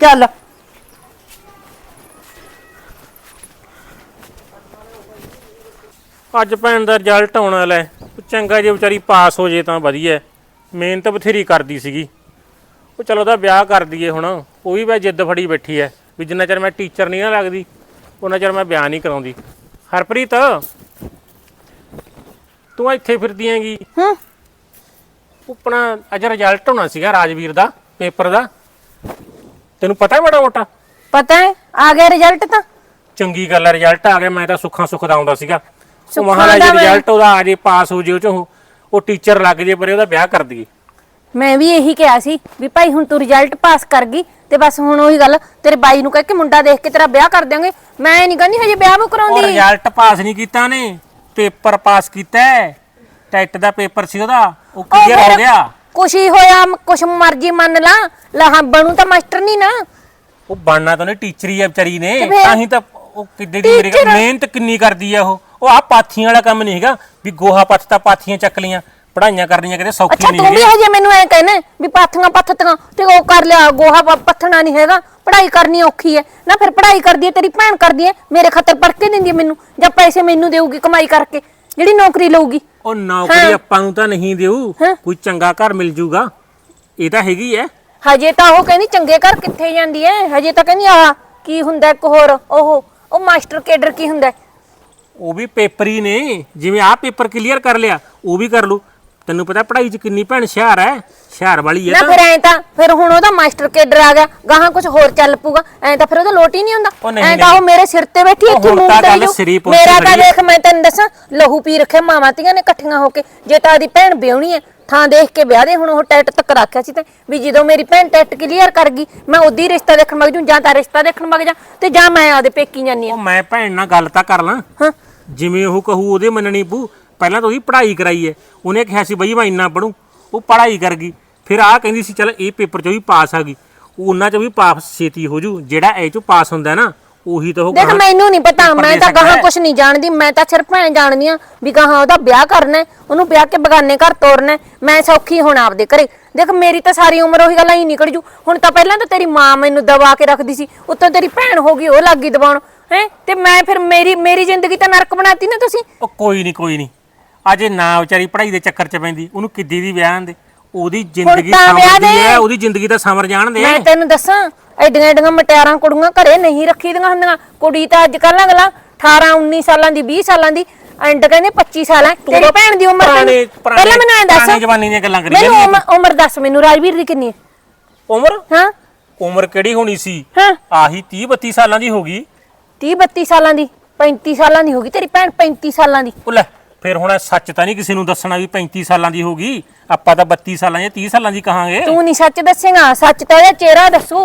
ਚੱਲ। ਅੱਜ ਭੈਣ ਦਾ ਰਿਜ਼ਲਟ ਆਉਣਾ ਲੈ ਚੰਗਾ ਜੇ ਵਿਚਾਰੀ ਪਾਸ ਹੋ ਜੇ ਤਾਂ ਵਧੀਆ ਹੈ। ਮਿਹਨਤ ਬਥੇਰੀ ਕਰਦੀ ਸੀਗੀ। ਉਹ ਚਲੋ ਉਹਦਾ ਵਿਆਹ ਕਰ ਦਈਏ ਹੁਣ। ਉਹ ਵੀ ਵੈ ਜਿੱਦ ਫੜੀ ਬੈਠੀ ਐ ਵੀ ਜਿੰਨਾ ਚਿਰ ਮੈਂ ਟੀਚਰ ਨਹੀਂ ਨਾ ਲੱਗਦੀ ਉਹਨਾਂ ਚਿਰ ਮੈਂ ਵਿਆਹ ਨਹੀਂ ਕਰਾਉਂਦੀ। ਹਰਪ੍ਰੀਤ ਤੂੰ ਇੱਥੇ ਫਿਰਦੀ ਹੈਗੀ। ਹੂੰ। ਆਪਣਾ ਅੱਜ ਰਿਜ਼ਲਟ ਹੋਣਾ ਸੀਗਾ ਰਾਜਵੀਰ ਦਾ ਪੇਪਰ ਦਾ। ਤੈਨੂੰ ਪਤਾ ਹੈ ਮਾੜਾ ਮੋਟਾ? ਪਤਾ ਹੈ। ਆ ਗਿਆ ਰਿਜ਼ਲਟ ਤਾਂ। ਚੰਗੀ ਗੱਲ ਹੈ ਰਿਜ਼ਲਟ ਆ ਗਿਆ। ਮੈਂ ਤਾਂ ਸੁੱਖਾਂ ਸੁੱਖ ਦਾ ਆਉਂਦਾ ਸੀਗਾ। ਉਹ ਸੁੱਖਾਂ ਮਹਾਰਾਜ ਦਾ ਰਿਜ਼ਲਟ ਉਹਦਾ ਆ ਜੇ ਪਾਸ ਹੋ ਜੇ ਉਹ ਚੋਂ ਉਹ ਟੀਚਰ ਲੱਗ ਜੇ ਪਰੇ ਉਹਦਾ ਵਿਆਹ ਕਰ ਦਈਏ। ਮੈਂ ਵੀ ਇਹੀ ਕਿਹਾ ਸੀ ਵੀ ਭਾਈ ਹੁਣ ਤੂੰ ਰਿਜ਼ਲਟ ਪਾਸ ਕਰ ਗਈ ਤੇ ਬਸ ਹੁਣ ਉਹੀ ਗੱਲ ਤੇਰੇ ਬਾਈ ਨੂੰ ਕਹਿ ਕੇ ਮੁੰਡਾ ਦੇਖ ਕੇ ਤੇਰਾ ਵਿਆਹ ਕਰ ਦਿਆਂਗੇ। ਮੈਂ ਨਹੀਂ ਕਹਿੰਦੀ ਹਜੇ ਵਿਆਹ ਉਹ ਉਹ ਕਰਾਉਂਦੀ ਰਿਜ਼ਲਟ ਪਾਸ ਨਹੀਂ ਕੀਤਾ ਨੇ ਪੇਪਰ ਪਾਸ ਕੀਤਾ ਹੈ। ਟੈਟ ਦਾ ਪੇਪਰ ਸੀ ਉਹਦਾ ਉਹ ਕਲੀਅਰ ਹੋ ਗਿਆ। ਕੁਛ ਹੀ ਹੋਇਆ ਮ- ਕੁਛ ਮਰਜ਼ੀ ਮੰਨ ਲਾ ਲਹਾਂ ਬਣੂ ਤਾਂ ਮਾਸਟਰ ਨਹੀਂ ਨਾ। ਉਹ ਬਣਨਾ ਤਾਂ ਉਹਨੇ ਟੀਚਰ ਹੀ ਆ ਵਿਚਾਰੀ ਨੇ ਤੇ ਫਿਰ? ਤਾਂ ਹੀ ਤਾਂ ਉਹ ਕਿੱਡੇ ਦੀ ਮੇਰੇ? ਮਿਹਨਤ ਕਿੰਨੀ ਕਰਦੀ ਆ ਉਹ। ਉਹ ਆ ਪਾਥੀਆਂ ਵਾਲਾ ਕੰਮ ਨਹੀਂ ਹੈਗਾ ਵੀ ਗੋਹਾ ਪੱਥ ਤਾਂ ਪਾਥੀਆਂ ਚੱਕ ਲੀਆਂ ਪੜਾਈਆਂ ਕਰਨੀਆਂ ਕਿਤੇ ਅੱਛਾ ਸੌਖੀਆਂ ਨਹੀਂ ਤੂੰ ਵੀ ਹੈਗੀਆਂ ਹਜੇ ਮੈਨੂੰ ਐ ਕਹਿਣਾ ਵੀ ਪਾਥੀਆਂ ਪੱਥਤੀਆਂ ਤੇ ਉਹ ਕਰ ਲਿਆ ਗੋਹਾ ਪ- ਪੱਥਣਾ ਨਹੀਂ ਹੈਗਾ ਪੜ੍ਹਾਈ ਕਰਨੀ ਔਖੀ ਹੈ ਨਾ ਫਿਰ ਪੜ੍ਹਾਈ ਕਰਦੀ ਹੈ ਤੇਰੀ ਭੈਣ ਕਰਦੀ ਹੈ ਮੇਰੇ ਖਾਤਰ ਪੜ੍ਹ ਕੇ ਦਿੰਦੀ ਹੈ ਮੈਨੂੰ ਜਾਂ ਪੈਸੇ ਮੈਨੂੰ ਦੇਊਗੀ ਕਮਾਈ ਕਰਕੇ ਜਿਹੜੀ ਨੌਕਰੀ ਲਊਗੀ ਉਹ ਨੌਕਰੀ ਹਾਂ। ਆਪਾਂ ਨੂੰ ਤਾਂ ਨਹੀਂ ਦੇਊ ਹਾਂ। ਕੋਈ ਚੰਗਾ ਘਰ ਮਿਲ ਜੂਗਾ ਇਹ ਤਾਂ ਹੈਗੀ ਐ ਹਜੇ ਤਾਂ ਉਹ ਕਹਿੰਦੀ ਚੰਗੇ ਘਰ ਕਿੱਥੇ ਜਾਂਦੀ ਐ ਹਜੇ ਤਾਂ ਕਹਿੰਦੀ ਆਹ ਕੀ ਹੁੰਦਾ ਇੱਕ ਹੋਰ ਉਹ ਉਹ ਮਾਸਟਰ ਕੇਡਰ ਕੀ ਹੁੰਦਾ ਹੈ? ਉਹ ਵੀ ਪੇਪਰ ਹੀ ਨੇ। ਜਿਵੇਂ ਆਹ ਪੇਪਰ ਕਲੀਅਰ ਕਰ ਲਿਆ ਉਹ ਵੀ ਕਰ ਲੂ ਤੈਨੂੰ ਪਤਾ ਪੜ੍ਹਾਈ 'ਚ ਕਿੰਨੀ ਭੈਣ ਹੁਸ਼ਿਆਰ ਐ ਹੁਸ਼ਿਆਰ ਵਾਲੀ ਐ ਨਾ ਤਾਂ। ਫਿਰ ਐ ਤਾਂ ਫਿਰ ਹੁਣ ਉਹਦਾ ਮਾਸਟਰ ਕੇਡਰ ਆ ਗਿਆ ਗਾਹਾਂ ਕੁਝ ਹੋਰ ਚੱਲ ਪੂਗਾ ਐ ਤਾਂ ਫਿਰ ਉਹਦਾ ਲੋਟ ਹੀ ਨਹੀਂ ਹੁੰਦਾ। ਨਹੀਂ, ਐ ਤਾਂ ਨਹੀਂ। ਉਹ ਮੇਰੇ ਸਿਰ ਤੇ ਬੈਠੀ ਉਹ ਇੱਥੇ ਹੁਣ ਮੂੰਹ ਤਾਂ ਤੇ ਗੱਲ ਜੂ। ਸਿਰੀ ਪਹੁੰਚੀ ਮੇਰਾ ਤਾਂ ਖੜੀ। ਦੇਖ ਮੈਂ ਤੈਨੂੰ ਦੱਸਾਂ ਲਹੂ ਪੀ ਰੱਖਿਆ ਮਾਵਾਂ ਧੀਆਂ ਨੇ ਇਕੱਠੀਆਂ ਹੋ ਕੇ। ਜੇ ਤਾਂ ਆਦੀ ਭੈਣ ਵਿਆਹਣੀ ਐ ਥਾਂ ਦੇਖ ਕੇ ਵਿਆਹ ਦੇ ਹੁਣ ਉਹ ਟੈਟ ਤੱਕ ਰੱਖਿਆ ਸੀ ਤੇ। ਵੀ ਜਦੋਂ ਮੇਰੀ ਭੈਣ ਟੈਟ ਕਲੀਅਰ ਕਰ ਗਈ ਮੈਂ ਉਹਦੀ ਰਿਸ਼ਤਾ ਦੇਖਣ ਮਗ ਜੂ ਜਾਂ ਤਾਂ ਰਿਸ਼ਤਾ ਦੇਖਣ ਮਗ ਜਾ ਤੇ ਜਾਂ ਮੈਂ ਆਦੇ ਪੇਕੀ ਜਾਨੀ ਆ ਉਹ ਮੈਂ ਭੈਣ ਨਾਲ ਗੱਲ ਤਾਂ ਕਰ ਲਾਂ। ਹਾਂ। ਜਿਵੇਂ ਉਹ ਕਹੂ ਉਹਦੇ ਮੰਨਣੀ ਪੂ ਪਹਿਲਾਂ ਤਾਂ ਉਹਦੀ ਪੜ੍ਹਾਈ ਕਰਾਈ ਐ। ਉਹਨੇ ਕਿਹਾ ਸੀ ਬਈ ਮੈਂ ਇੰਨਾ ਪੜੂੰ ਉਹ ਪੜ੍ਹਾਈ ਕਰ ਗਈ। ਫਿਰ ਆਹ ਕਹਿੰਦੀ ਸੀ ਚੱਲ ਇਹ ਪੇਪਰ 'ਚ ਵੀ ਪਾਸ ਆ ਗਈ। ਉਹ ਉਹਨਾਂ 'ਚ ਵੀ ਪਾਸ ਛੇਤੀ ਹੋ ਜੂ। ਜਿਹੜਾ ਇਹ 'ਚੋਂ ਪਾਸ ਹੁੰਦਾ ਨਾ ਉਹੀ ਤਾਂ ਉਹ ਦੇਖ ਗਾਹਾਂ ਮੈਨੂੰ ਨਹੀਂ ਪਤਾ ਮੈਂ ਤਾਂ ਸਕਦਾ ਗਾਹਾਂ ਹੈ। ਕੁਝ ਨਹੀਂ ਜਾਣਦੀ। ਮੈਂ ਤਾਂ ਸਿਰਫ ਭੈਣ ਜਾਣਦੀ ਆ ਵੀ ਗਾਹਾਂ ਉਹਦਾ ਵਿਆਹ ਕਰਨਾ ਹੈ, ਉਹਨੂੰ ਵਿਆਹ ਕੇ ਬਗਾਨੇ ਘਰ ਤੋਰਨਾ ਹੈ, ਮੈਂ ਸੌਖੀ ਹੁਣ ਆਪਦੇ ਘਰੇ। ਦੇਖ ਮੇਰੀ ਤਾਂ ਸਾਰੀ ਉਮਰ ਉਹੀ ਗੱਲਾਂ ਹੀ ਨਿਕਲ ਜੂ। ਹੁਣ ਤਾਂ ਪਹਿਲਾਂ ਤਾਂ ਤੇਰੀ ਮਾਂ ਮੈਨੂੰ ਦਬਾ ਕੇ ਰੱਖਦੀ ਸੀ। ਉੱਤੋਂ ਤੇਰੀ ਭੈਣ ਹੋ ਗਈ ਉਹ ਲੱਗ ਗਈ ਦਬਾਉਣ। ਹੈ? ਤੇ ਮੈਂ ਫਿਰ ਮੇਰੀ ਮੇਰੀ ਜ਼ਿੰਦਗੀ ਤਾਂ ਨਰਕ ਬਣਾਤੀ ਨਾ ਤੁਸੀਂ? ਉਹ ਕੋਈ ਨਹੀਂ ਕੋਈ ਨਹੀਂ ਅਜੇ ਨਾ ਵਿਚਾਰੀ ਪੜ੍ਹਾਈ ਦੇ ਚੱਕਰ 'ਚ ਪੈਂਦੀ ਉਹਨੂੰ ਕਿੱਦੀ ਦੀ ਵਿਆਹ ਦੇ ਉਹਦੀ ਜ਼ਿੰਦਗੀ ਤਾਂ ਵਿਆਹ ਸਮਰਦੀ ਦੇ। ਹੈ ਉਹਦੀ ਜ਼ਿੰਦਗੀ ਤਾਂ ਸਮਰ ਜਾਣ ਦੇ ਮੈਂ ਤੈਨੂੰ ਦੱਸਾਂ ਐਡੀਆਂ ਐਡੀਆਂ ਮਟਿਆਰਾਂ ਕੁੜੀਆਂ ਘਰੇ ਨਹੀਂ ਰੱਖੀ ਦੀਆਂ ਹੁੰਦੀਆਂ। ਕੁੜੀ ਤਾਂ ਅੱਜ ਕੱਲ੍ਹ ਅਗਲਾ 18 19 ਸਾਲਾਂ ਦੀ 20 ਸਾਲਾਂ ਦੀ ਐਂਡ ਕਹਿੰਦੇ 25 ਸਾਲਾਂ ਤੇਰੀ ਭੈਣ ਦੀ ਉਮਰ ਕਿੰਨੀ? ਪੁਰਾਣੇ- ਪਹਿਲਾਂ ਮੈਨੂੰ ਐਂ ਦੱਸ। ਪੁਰਾਣੇ ਜ਼ਮਾਨੇ ਦੀਆਂ ਗੱਲਾਂ ਕਰੀ ਮੈਨੂੰ ਜਾਂਦੀ ਉਮ- ਉਮਰ ਦੱਸ ਮੈਨੂੰ ਰਾਜਵੀਰ ਦੀ ਕਿੰਨੀ ਹੈ ਉਮਰ? ਹਾਂ। ਉਮਰ ਕਿਹੜੀ ਹੋਣੀ ਸੀ? ਹਾਂ। ਆਹੀ 30 32 ਸਾਲਾਂ ਦੀ ਹੋਗੀ 30 32 ਸਾਲਾਂ ਦੀ 35 ਸਾਲਾਂ ਦੀ ਹੋਗੀ ਤੇਰੀ ਭੈਣ 35 ਸਾਲਾਂ ਦੀ। ਉਹ ਲੈ ਫਿਰ ਹੁਣ ਇਹ ਸੱਚ ਤਾਂ ਨਹੀਂ ਕਿਸੇ ਨੂੰ ਦੱਸਣਾ ਵੀ 35 ਸਾਲਾਂ ਦੀ ਹੋਗੀ ਆਪਾਂ ਤਾਂ 32 ਸਾਲਾਂ ਜਾਂ 30 ਸਾਲਾਂ ਦੀ ਕਹਾਂਗੇ। ਤੂੰ ਨਹੀਂ ਸੱਚ ਦੱਸੇਗਾ ਸੱਚ ਤਾਂ ਇਹਦਾ ਚਿਹਰਾ ਦੱਸੂ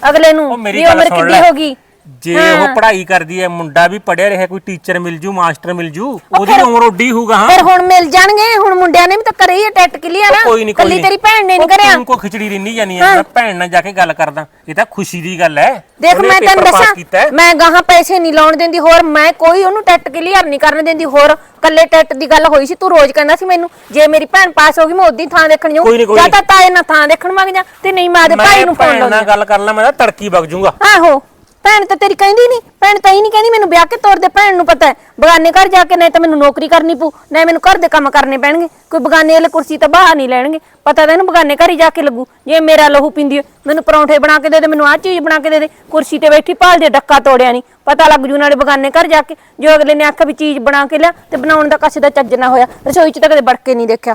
ਅਗਲੇ ਨੂੰ ਉਹ ਮੇਰੀ ਵੀ ਗੱਲ ਉਮਰ ਸੁਣ ਕਿੱਡੀ ਲੈ। ਹੋਗੀ ਜੇ। ਉਹ ਪੜ੍ਹਾਈ ਕਰਦੀ ਹੈ ਮੁੰਡਾ ਵੀ ਪੜਿਆ ਰਿਹਾ ਕੋਈ ਟੀਚਰ ਮਿਲ ਜੂ ਮਾਸਟਰ ਮਿਲ ਜੂ ਉਹਦੀ ਉਮਰ ਓਡੀ ਹੋਊਗਾ ਹਾਂ। ਫਿਰ ਹੁਣ ਮਿਲ ਜਾਣਗੇ ਹੁਣ ਮੁੰਡਿਆਂ ਨੇ ਵੀ ਤਾਂ ਕਰੇ ਹੀ ਆ ਟੈਟ ਕਲੀਅਰ ਆ ਕੋਈ ਨਹੀਂ ਕੋਈ ਕੱਲੀ ਤੇਰੀ ਭੈਣ ਨੇ ਨਹੀਂ ਕਰਿਆ। ਤੂੰ ਕੋ ਖਿਚੜੀ ਰਿੰਨੀ ਜਾਨੀ ਹੈ। ਮੈਂ ਭੈਣ ਨਾਲ ਜਾ ਕੇ ਗੱਲ ਕਰਦਾ ਇਹ ਤਾਂ ਖੁਸ਼ੀ ਦੀ ਗੱਲ ਹੈ। ਦੇਖ ਮੈਂ ਤੈਨੂੰ ਦੱਸਾਂ। ਮੈਂ ਗਾਹਾਂ ਪੈਸੇ ਨਹੀਂ ਲਾਉਣ ਦਿੰਦੀ ਹੋਰ ਮੈਂ ਕੋਈ ਉਹਨੂੰ ਟੈਟ ਕਲੀਅਰ ਨਹੀਂ ਕਰਨ ਦਿੰਦੀ ਹੋਰ ਕੱਲੇ ਟੈਟ ਦੀ ਗੱਲ ਹੋਈ ਸੀ ਤੂੰ ਰੋਜ਼ ਕਹਿੰਦਾ ਸੀ ਮੈਨੂੰ ਜੇ ਮੇਰੀ ਭੈਣ ਪਾਸ ਹੋ ਗਈ ਮੈਂ ਉਦੀ ਥਾਂ ਦੇਖਣ ਕੋਈ ਜਾਂ। ਤਾਂ ਤਾਏ ਨਾਲ ਥਾਂ ਦੇਖਣ ਮੰਗ ਜਾ ਤੇ ਨਹੀਂ ਮੈਂ ਆਦੇ ਭਾਈ ਮੈਂ ਨੂੰ ਫੋਨ ਲਾਉਂਦੀ ਗੱਲ ਕਰ ਲਾਂ ਮੈਂ ਤਾਂ ਤੜਕੀ ਵਗ ਜੂੰਗਾ। ਆਹੋ। ਭੈਣ ਤਾਂ ਤੇਰੀ ਕਹਿੰਦੀ ਨਹੀਂ ਭੈਣ ਤਾਂ ਹੀ ਨਹੀਂ ਕਹਿੰਦੀ ਮੈਨੂੰ ਵਿਆਹ ਕੇ ਤੋਰ ਦੇ ਭੈਣ ਨੂੰ ਪਤਾ ਹੈ। ਬਗਾਨੇ ਘਰ ਜਾ ਕੇ ਨਹੀਂ ਤਾਂ ਮੈਨੂੰ ਨੌਕਰੀ ਕਰਨੀ ਪਊ ਨਹੀਂ ਮੈਨੂੰ ਘਰ ਦੇ ਕੰਮ ਕਰਨੇ ਪੈਣਗੇ। ਕੋਈ ਬਗਾਨੇ ਵਾਲੇ ਕੁਰਸੀ ਤਾਂ ਬਾਹਰ ਨਹੀਂ ਲੈਣਗੇ। ਪਤਾ ਤਾਂ ਇਹਨੂੰ ਬਗਾਨੇ ਘਰ ਹੀ ਜਾ ਕੇ ਲੱਗੂ। ਜੇ ਮੇਰਾ ਲਹੂ ਪਿੰਦੀ ਮੈਨੂੰ ਪਰੌਂਠੇ ਬਣਾ ਕੇ ਦੇ ਦੇ ਮੈਨੂੰ ਆਹ ਚੀਜ਼ ਬਣਾ ਕੇ ਦੇ ਦੇ ਕੁਰਸੀ ਤੇ ਬੈਠੀ ਭਾਲ ਦੇ ਡੱਕਾ ਤੋੜਿਆ ਨਹੀਂ। ਪਤਾ ਲੱਗ ਜੂ ਨਾਲੇ ਬਗਾਨੇ ਘਰ ਜਾ ਕੇ ਜੋ ਅਗਲੇ ਨੇ ਆਖਿਆ ਵੀ ਚੀਜ਼ ਬਣਾ ਕੇ ਲਿਆ ਤੇ ਬਣਾਉਣ ਦਾ ਕਿਸੇ ਦਾ ਚੱਜ ਨਾ ਹੋਇਆ। ਰਸੋਈ 'ਚ ਤਾਂ ਕਦੇ ਵੜ ਕੇ ਨਹੀਂ ਦੇਖਿਆ।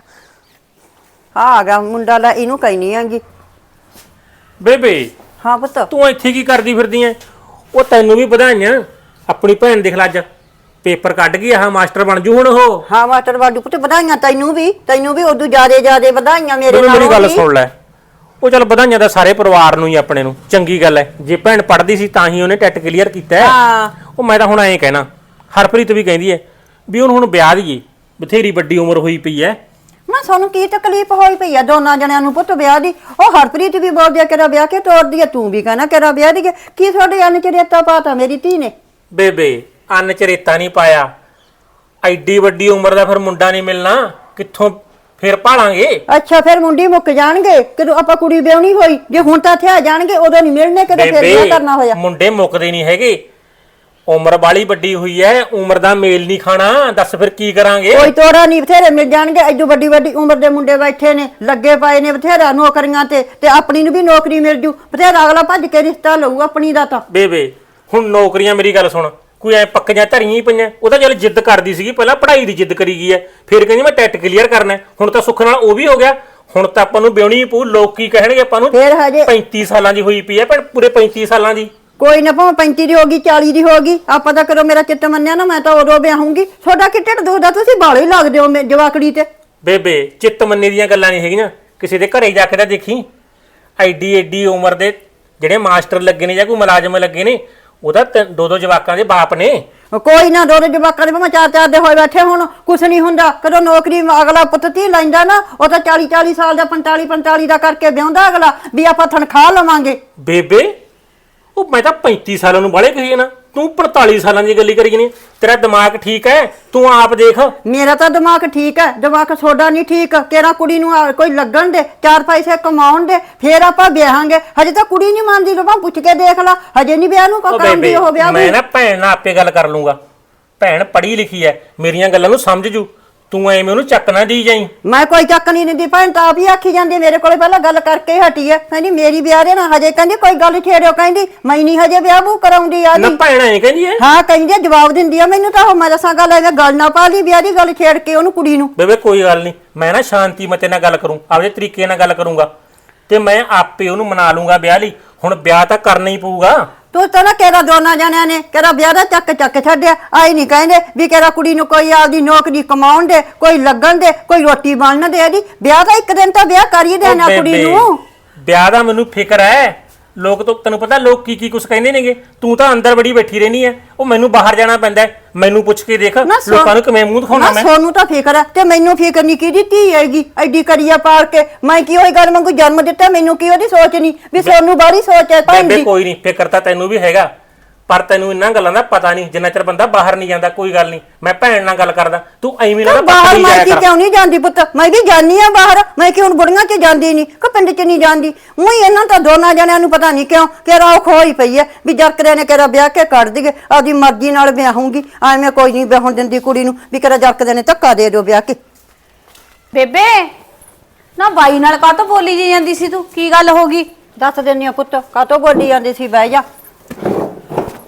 ਆ ਆ ਗਿਆ ਮੁੰਡਾ ਲੈ ਇਹਨੂੰ ਕਹਿਨੀ ਆਂਗੀ ਬੇਬੇ ਹਾਂ ਪੁੱਤ। ਤੂੰ ਇੱਥੇ ਕੀ ਕਰਦੀ ਫਿਰਦੀ ਐ? ਉਹ ਤੈਨੂੰ ਵੀ ਵਧਾਈਆਂ। ਆਪਣੀ ਭੈਣ ਦੇਖ ਲੈ ਅੱਜ। ਪੇਪਰ ਕੱਢ ਗਈ ਆਹ ਮਾਸਟਰ ਬਣ ਜੂ ਹੁਣ ਉਹ। ਹਾਂ ਮਾਸਟਰ ਵਾਡੂ ਪੁੱਤ ਵਧਾਈਆਂ ਤੈਨੂੰ ਵੀ। ਤੈਨੂੰ ਵੀ ਉਦੋਂ ਜਿਆਦੇ ਜਿਆਦੇ ਵਧਾਈਆਂ ਮੇਰੇ ਨਾਲ ਮੇਰੀ ਗੱਲ ਸੁਣ ਲੈ। ਉਹ ਚੱਲ ਵਧਾਈਆਂ ਦਾ ਸਾਰੇ ਪਰਿਵਾਰ ਨੂੰ ਹੀ ਆਪਣੇ ਨੂੰ। ਚੰਗੀ ਗੱਲ ਐ। ਜੇ ਭੈਣ ਪੜ੍ਹਦੀ ਸੀ ਤਾਂ ਹੀ ਉਹਨੇ ਟੈਟ ਕਲੀਅਰ ਕੀਤਾ ਹੈ। ਹਾਂ। ਉਹ ਮੈਂ ਤਾਂ ਹੁਣ ਐਂ ਕਹਿਣਾ। ਹਰਪ੍ਰੀਤ ਵੀ ਕਹਿੰਦੀ ਐ ਵੀ ਉਹਨੂੰ ਹੁਣ ਵਿਆਹ ਦੀਏ। ਬਥੇਰੀ ਵੱਡੀ ਉਮਰ ਹੋਈ ਪਈ ਐ। ਨਾ ਸਾਨੂੰ ਕੀ ਤਕਲੀਫ ਹੋਈ ਪਈ ਆ? ਦੋਨਾਂ ਜਣਿਆਂ ਨੂੰ ਪੁੱਤ ਵਿਆਹ ਦੀ। ਉਹ ਹਰਪ੍ਰੀਤ ਵੀ ਬੋਲਦੀ ਆ ਕਿਹੜਾ ਵਿਆਹ ਕੇ ਤੋਰਦੀ ਆ ਤੂੰ ਵੀ ਕਹਿਣਾ ਕਿਹੜਾ ਵਿਆਹ ਦੀ ਆ। ਕੀ ਤੁਹਾਡੇ ਅੰਨ ਚ ਰੇਤਾ ਪਾਤਾ ਮੇਰੀ ਧੀ ਨੇ? ਬੇਬੇ ਅੰਨ ਚ ਰੇਤਾ ਨਹੀਂ ਪਾਇਆ। ਐਡੀ ਵੱਡੀ ਉਮਰ ਦਾ ਫਿਰ ਮੁੰਡਾ ਨਹੀਂ ਮਿਲਣਾ। ਕਿੱਥੋਂ ਫਿਰ ਭਾਲਾਂਗੇ ਅੱਛਾ ਫਿਰ ਮੁੰਡੀ ਮੁੱਕ ਜਾਣਗੇ। ਕਦੋਂ ਆਪਾਂ ਕੁੜੀ ਵਿਆਹਣੀ ਹੋਈ ਜੇ ਹੁਣ ਤਾਂ ਇੱਥੇ ਆ ਜਾਣਗੇ ਉਦੋਂ ਨਹੀਂ ਮਿਲਣੇ ਕਦੋਂ ਫਿਰ ਵਿਆਹ ਕਰਨਾ ਹੋਇਆ। ਮੁੰਡੇ ਮੁੱਕਦੇ ਨਹੀਂ ਹੈਗੇ। ਉਮਰ ਬਾਲੀ ਵੱਡੀ ਹੋਈ ਐ ਉਮਰ ਦਾ ਮੇਲ ਨਹੀਂ ਖਾਣਾ ਦੱਸ ਫਿਰ ਕੀ ਕਰਾਂਗੇ? ਕੋਈ ਤੋਰਾ ਨਹੀਂ ਬਥੇਰੇ ਮਿਲ ਜਾਣਗੇ ਐਡੋ ਵੱਡੀ ਵੱਡੀ ਉਮਰ ਦੇ ਮੁੰਡੇ ਬੈਠੇ ਨੇ ਲੱਗੇ ਪਏ ਨੇ ਬਥੇਰਾ ਨੌਕਰੀਆਂ ਤੇ ਤੇ ਆਪਣੀ ਨੂੰ ਵੀ ਨੌਕਰੀ ਮਿਲ ਜੂ ਬਥੇਰਾ ਅਗਲਾ ਭੱਜ ਕੇ ਰਿਸ਼ਤਾ ਲਊ ਆਪਣੀ ਦਾ ਤਾਂ। ਬੇਬੇ ਹੁਣ ਨੌਕਰੀਆਂ ਮੇਰੀ ਗੱਲ ਸੁਣ ਕੋਈ ਐ ਪੱਕੀਆਂ ਧਰੀਆਂ ਹੀ ਪਈਆਂ ਉਹ ਤਾਂ ਚੱਲ ਜਿੱਦ ਕਰਦੀ ਸੀਗੀ ਪਹਿਲਾਂ ਪੜ੍ਹਾਈ ਦੀ ਜਿੱਦ ਕਰੀ ਗਈ ਐ ਫਿਰ ਕਹਿੰਦੀ ਮੈਂ ਟੈਟ ਕਲੀਅਰ ਕਰਨਾ ਹੈ। ਹੁਣ ਤਾਂ ਸੁੱਖ ਨਾਲ ਉਹ ਵੀ ਹੋ ਗਿਆ ਹੁਣ ਤਾਂ ਆਪਾਂ ਨੂੰ ਵਿਆਹਣੀ ਪਊ ਲੋਕ ਕੀ ਕਹਿਣਗੇ ਆਪਾਂ ਨੂੰ? ਫਿਰ ਹਜੇ 35 ਸਾਲਾਂ ਦੀ ਹੋਈ ਪਈ ਐ ਪਰ ਪੂਰੇ 35 ਸਾਲਾਂ ਦੀ। ਕੋਈ ਨਾ ਭਾਵੇਂ 35 ਦੀ ਹੋਗੀ 40 ਦੀ ਹੋਗੀ ਆਪਾਂ ਤਾਂ ਕਰੋ ਮੇਰਾ ਚਿੱਤ ਮੰਨਿਆ ਨਾ ਮੈਂ ਤਾਂ ਉਦੋਂ ਵਿਆਹੂੰਗੀ। ਤੁਹਾਡਾ ਕਿ ਢਿੱਡ ਦੁਖਦਾ? ਤੁਸੀਂ ਬਾਲੇ ਹੀ ਲੱਗਦੇ ਹੋ ਮੇ ਜਵਾਕੜੀ ਤੇ। ਬੇਬੇ ਚਿੱਤ ਮੰਨੇ ਦੀਆਂ ਗੱਲਾਂ ਨਹੀਂ ਹੈਗੀਆਂ। ਕਿਸੇ ਦੇ ਘਰੇ ਜਾ ਕੇ ਤਾਂ ਦੇਖੀ। ਐਡੀ ਐਡੀ ਉਮਰ ਦੇ ਜਿਹੜੇ ਮਾਸਟਰ ਲੱਗੇ ਨੇ ਜਾਂ ਕੋਈ ਮੁਲਾਜ਼ਮ ਲੱਗੇ ਨੇ ਉਹਦਾ ਤਿੰਨ- ਦੋ ਦੋ ਜਵਾਕਾਂ ਦੇ ਬਾਪ ਨੇ। ਕੋਈ ਨਾ ਦੋ ਦੋ ਜਵਾਕਾਂ ਦੇ ਭਾਵੇਂ ਚਾਰ ਚਾਰ ਦੇ ਹੋਏ ਬੈਠੇ ਹੁਣ ਕੁਛ ਨਹੀਂ ਹੁੰਦਾ। ਕਦੋਂ ਨੌਕਰੀ ਅਗਲਾ ਪੁੱਤ ਧੀ ਲੈਂਦਾ ਨਾ ਉਹ ਤਾਂ 40 40 ਸਾਲ ਦਾ 45 45 ਦਾ ਕਰਕੇ ਵਿਆਹੁੰਦਾ ਅਗਲਾ ਵੀ ਆਪਾਂ ਤਨਖਾਹ ਲਵਾਂਗੇ। ਬੇਬੇ ਉਹ ਮੈਂ ਤਾਂ 35 ਸਾਲਾਂ ਨੂੰ ਬਾਲੇ ਕਹੀ ਨਾ ਤੂੰ 45 ਸਾਲਾਂ ਦੀ ਗੱਲੀ ਕਰੀ ਜਾਨੀ ਤੇਰਾ ਦਿਮਾਗ ਠੀਕ ਹੈ ਤੂੰ ਆਪ ਦੇਖ। ਮੇਰਾ ਤਾਂ ਦਿਮਾਗ ਠੀਕ ਹੈ ਦਿਮਾਗ ਤੁਹਾਡਾ ਨਹੀਂ ਠੀਕ। ਤੇਰਾ ਕੁੜੀ ਨੂੰ ਆ- ਕੋਈ ਲੱਗਣ ਦੇ ਚਾਰ ਪੈਸੇ ਕਮਾਉਣ ਦੇ ਫੇਰ ਆਪਾਂ ਵਿਆਹਾਂਗੇ। ਹਜੇ ਤਾਂ ਕੁੜੀ ਨਹੀਂ ਮੰਨਦੀ ਲੋਕਾਂ ਪੁੱਛ ਕੇ ਦੇਖ ਲਾ। ਹਜੇ ਨਹੀਂ ਵਿਆਹ ਨੂੰ ਉਹ ਬੇਬੇ ਉਹ ਵਿਆਹ ਮੈਂ ਨੂੰ ਨਾ ਭੈਣ ਨਾਲ ਆਪੇ ਗੱਲ ਕਰ ਲੂੰਗਾ। ਭੈਣ ਪੜ੍ਹੀ ਲਿਖੀ ਐ। ਮੇਰੀਆਂ ਗੱਲਾਂ ਨੂੰ ਸਮਝ ਜੂ। ਤੂੰ ਐਵੇਂ ਉਹਨੂੰ ਚੱਕ ਨਾ ਦੀ ਜਾਈ। ਮੈਂ ਕੋਈ ਚੱਕ ਨਹੀਂ ਦਿੰਦੀ ਭੈਣ ਤਾਂ ਆਪ ਹੀ ਆਖੀ ਜਾਂਦੀ ਮੇਰੇ ਕੋਲੇ ਪਹਿਲਾਂ ਗੱਲ ਕਰਕੇ ਹਟੀ ਹੈ ਕਹਿੰਦੀ ਮੇਰੀ ਵਿਆਹ ਦੇ ਨਾ ਹਜੇ ਕਹਿੰਦੀ ਕੋਈ ਗੱਲ ਛੇੜਿਓ ਕਹਿੰਦੀ ਮੈਂ ਨਹੀਂ ਹਜੇ ਵਿਆਹ ਬੂ ਕਰਾਉਂਦੀ ਆ ਨਾ ਭੈਣ ਐ ਕਹਿੰਦੀ ਐ? ਹਾਂ ਕਹਿੰਦੀ ਜਵਾਬ ਦਿੰਦੀ ਆ ਮੈਨੂੰ ਤਾਂ ਉਹ ਮੈਂ ਦੱਸਾਂ ਗੱਲ ਐਵੇਂ ਗੱਲ ਨਾ ਪਾ ਲਈ ਵਿਆਹ ਦੀ ਗੱਲ ਛੇੜ ਕੇ ਉਹਨੂੰ ਕੁੜੀ ਨੂੰ। ਬੇਬੇ ਕੋਈ ਗੱਲ ਨਹੀਂ ਮੈਂ ਨਾ ਸ਼ਾਂਤੀ ਮਤੇ ਨਾਲ ਗੱਲ ਕਰੂੰ ਆਪਦੇ ਤਰੀਕੇ ਨਾਲ ਗੱਲ ਕਰੂੰਗਾ। ਤੇ ਮੈਂ ਆਪੇ ਉਹਨੂੰ ਮਨਾ ਲੂੰਗਾ ਵਿਆਹ ਲਈ। ਹੁਣ ਵਿਆਹ ਤਾਂ ਕਰਨਾ ਹੀ ਪਊਗਾ। ਤੂੰ ਤਾਂ ਨਾ ਕਿਹੜਾ ਦੋਨਾਂ ਜਣਿਆਂ ਨੇ ਕਿਹੜਾ ਵਿਆਹ ਦਾ ਚੱਕ ਚੱਕ ਛੱਡਿਆ। ਆਈ ਨਹੀਂ ਕਹਿੰਦੇ ਵੀ ਕਿਹੜਾ ਕੁੜੀ ਨੂੰ ਕੋਈ ਆਪਦੀ ਨੌਕਰੀ ਕਮਾਉਣ ਦੇ ਕੋਈ ਲੱਗਣ ਦੇ ਕੋਈ ਰੋਟੀ ਬਣਨ ਦੇ। ਇਹਦੀ ਵਿਆਹ ਦਾ ਇੱਕ ਦਿਨ ਤਾਂ ਵਿਆਹ ਕਰੀਏ ਦੇਣਾ ਉਹ ਕੁੜੀ ਨੂੰ। ਵਿਆਹ ਦਾ ਮੈਨੂੰ ਫਿਕਰ ਹੈ। ਲੋਕ ਤਾਂ ਤੈਨੂੰ ਪਤਾ ਲੋਕ ਕੀ ਕੀ ਕੁਝ ਕਹਿੰਦੇ ਨੇਗੇ? ਤੂੰ ਤਾਂ ਅੰਦਰ ਬੜੀ ਬੈਠੀ ਰਹਿਣੀ ਹੈ ਉਹ ਮੈਨੂੰ ਬਾਹਰ ਜਾਣਾ ਪੈਂਦਾ ਹੈ। ਮੈਨੂੰ ਪੁੱਛ ਕੇ ਦੇਖ। ਨਾ ਸੋ- ਲੋਕਾਂ ਨੂੰ ਕਿਵੇਂ ਮੂੰਹ ਦਿਖਾਉਣਾ ਨਾ ਮੈਂ? ਸੋਨੂੰ ਤਾਂ ਫਿਕਰ ਹੈ ਤੇ ਮੈਨੂੰ ਫਿਕਰ ਨਹੀਂ ਕੀ ਦਿੱਤੀ ਹੈਗੀ। ਐਡੀ ਕਰੀਆ ਪਾਲ ਕੇ ਮੈਂ ਕੀ ਹੋਈ ਗੱਲ ਮੰਗੂ ਜਨਮ ਦਿੱਤਾ? ਮੈਨੂੰ ਕੀ ਉਹਦੀ ਸੋਚ ਨਹੀਂ ਵੀ ਸੋਨੂੰ ਬਾਹਰੀ ਸੋਚ ਹੈ ਭੈਣ ਬੇਬੇ ਦੀ ਕੋਈ ਨਹੀਂ ਫਿਕਰ ਤਾਂ ਤੈਨੂੰ ਵੀ ਹੈਗਾ। ਪਰ ਤੈਨੂੰ ਇਹਨਾਂ ਗੱਲਾਂ ਦਾ ਪਤਾ ਨਹੀਂ ਜਿੰਨਾ ਚਿਰ ਬੰਦਾ ਬਾਹਰ ਨਹੀਂ ਜਾਂਦਾ ਕੋਈ ਗੱਲ ਨਹੀਂ ਮੈਂ ਭੈਣ ਨਾਲ ਗੱਲ ਕਰਦਾ ਤੂੰ ਐਵੇਂ ਨਾ ਤੂੰ ਬਾਹਰ ਮੈਂ ਕੀ ਕਿਉਂ ਨਹੀਂ ਜਾਂਦੀ ਪੁੱਤ? ਮੈਂ ਵੀ ਜਾਨੀ ਆ ਬਾਹਰ ਮੈਂ ਕਿ ਹੁਣ ਬੁੜੀਆਂ 'ਚ ਜਾਂਦੀ ਨਹੀਂ ਕਿ ਪਿੰਡ 'ਚ ਨਹੀਂ ਜਾਂਦੀ? ਉਹੀ ਇਹਨਾਂ ਤਾਂ ਦੋਨਾਂ ਜਣਿਆਂ ਨੂੰ ਪਤਾ ਨਹੀਂ ਕਿਉਂ ਕਿ ਰੌਖ ਹੋਈ ਪਈ ਹੈ ਵੀ ਜਰਕਰੇ ਨੇ ਕਿਹੜਾ ਵਿਆਹ ਕੇ ਕੱਢ ਦਈਏ ਆਪਦੀ ਮਰਜ਼ੀ ਨਾਲ ਵਿਆਹੂੰਗੀ ਐਵੇਂ ਕੋਈ ਨਹੀਂ ਵਿਆਹਣ ਦਿੰਦੀ ਕੁੜੀ ਨੂੰ ਵੀ ਕਿਹੜਾ ਜਰਕਰੇ ਨੇ ਧੱਕਾ ਦੇ ਦਿਓ ਵਿਆਹ ਕੇ। ਬੇਬੇ ਨਾ ਬਾਈ ਨਾਲ ਕਾਹਤੋਂ ਬੋਲੀ ਜੀ ਜਾਂਦੀ ਸੀ ਤੂੰ? ਕੀ ਗੱਲ ਹੋ ਗਈ? ਦੱਸ ਦਿੰਨੀ ਆ ਪੁੱਤ ਕਾਤੋਂ ਬੋਲੀ ਜਾਂਦੀ ਸੀ? ਬਹਿ ਜਾ।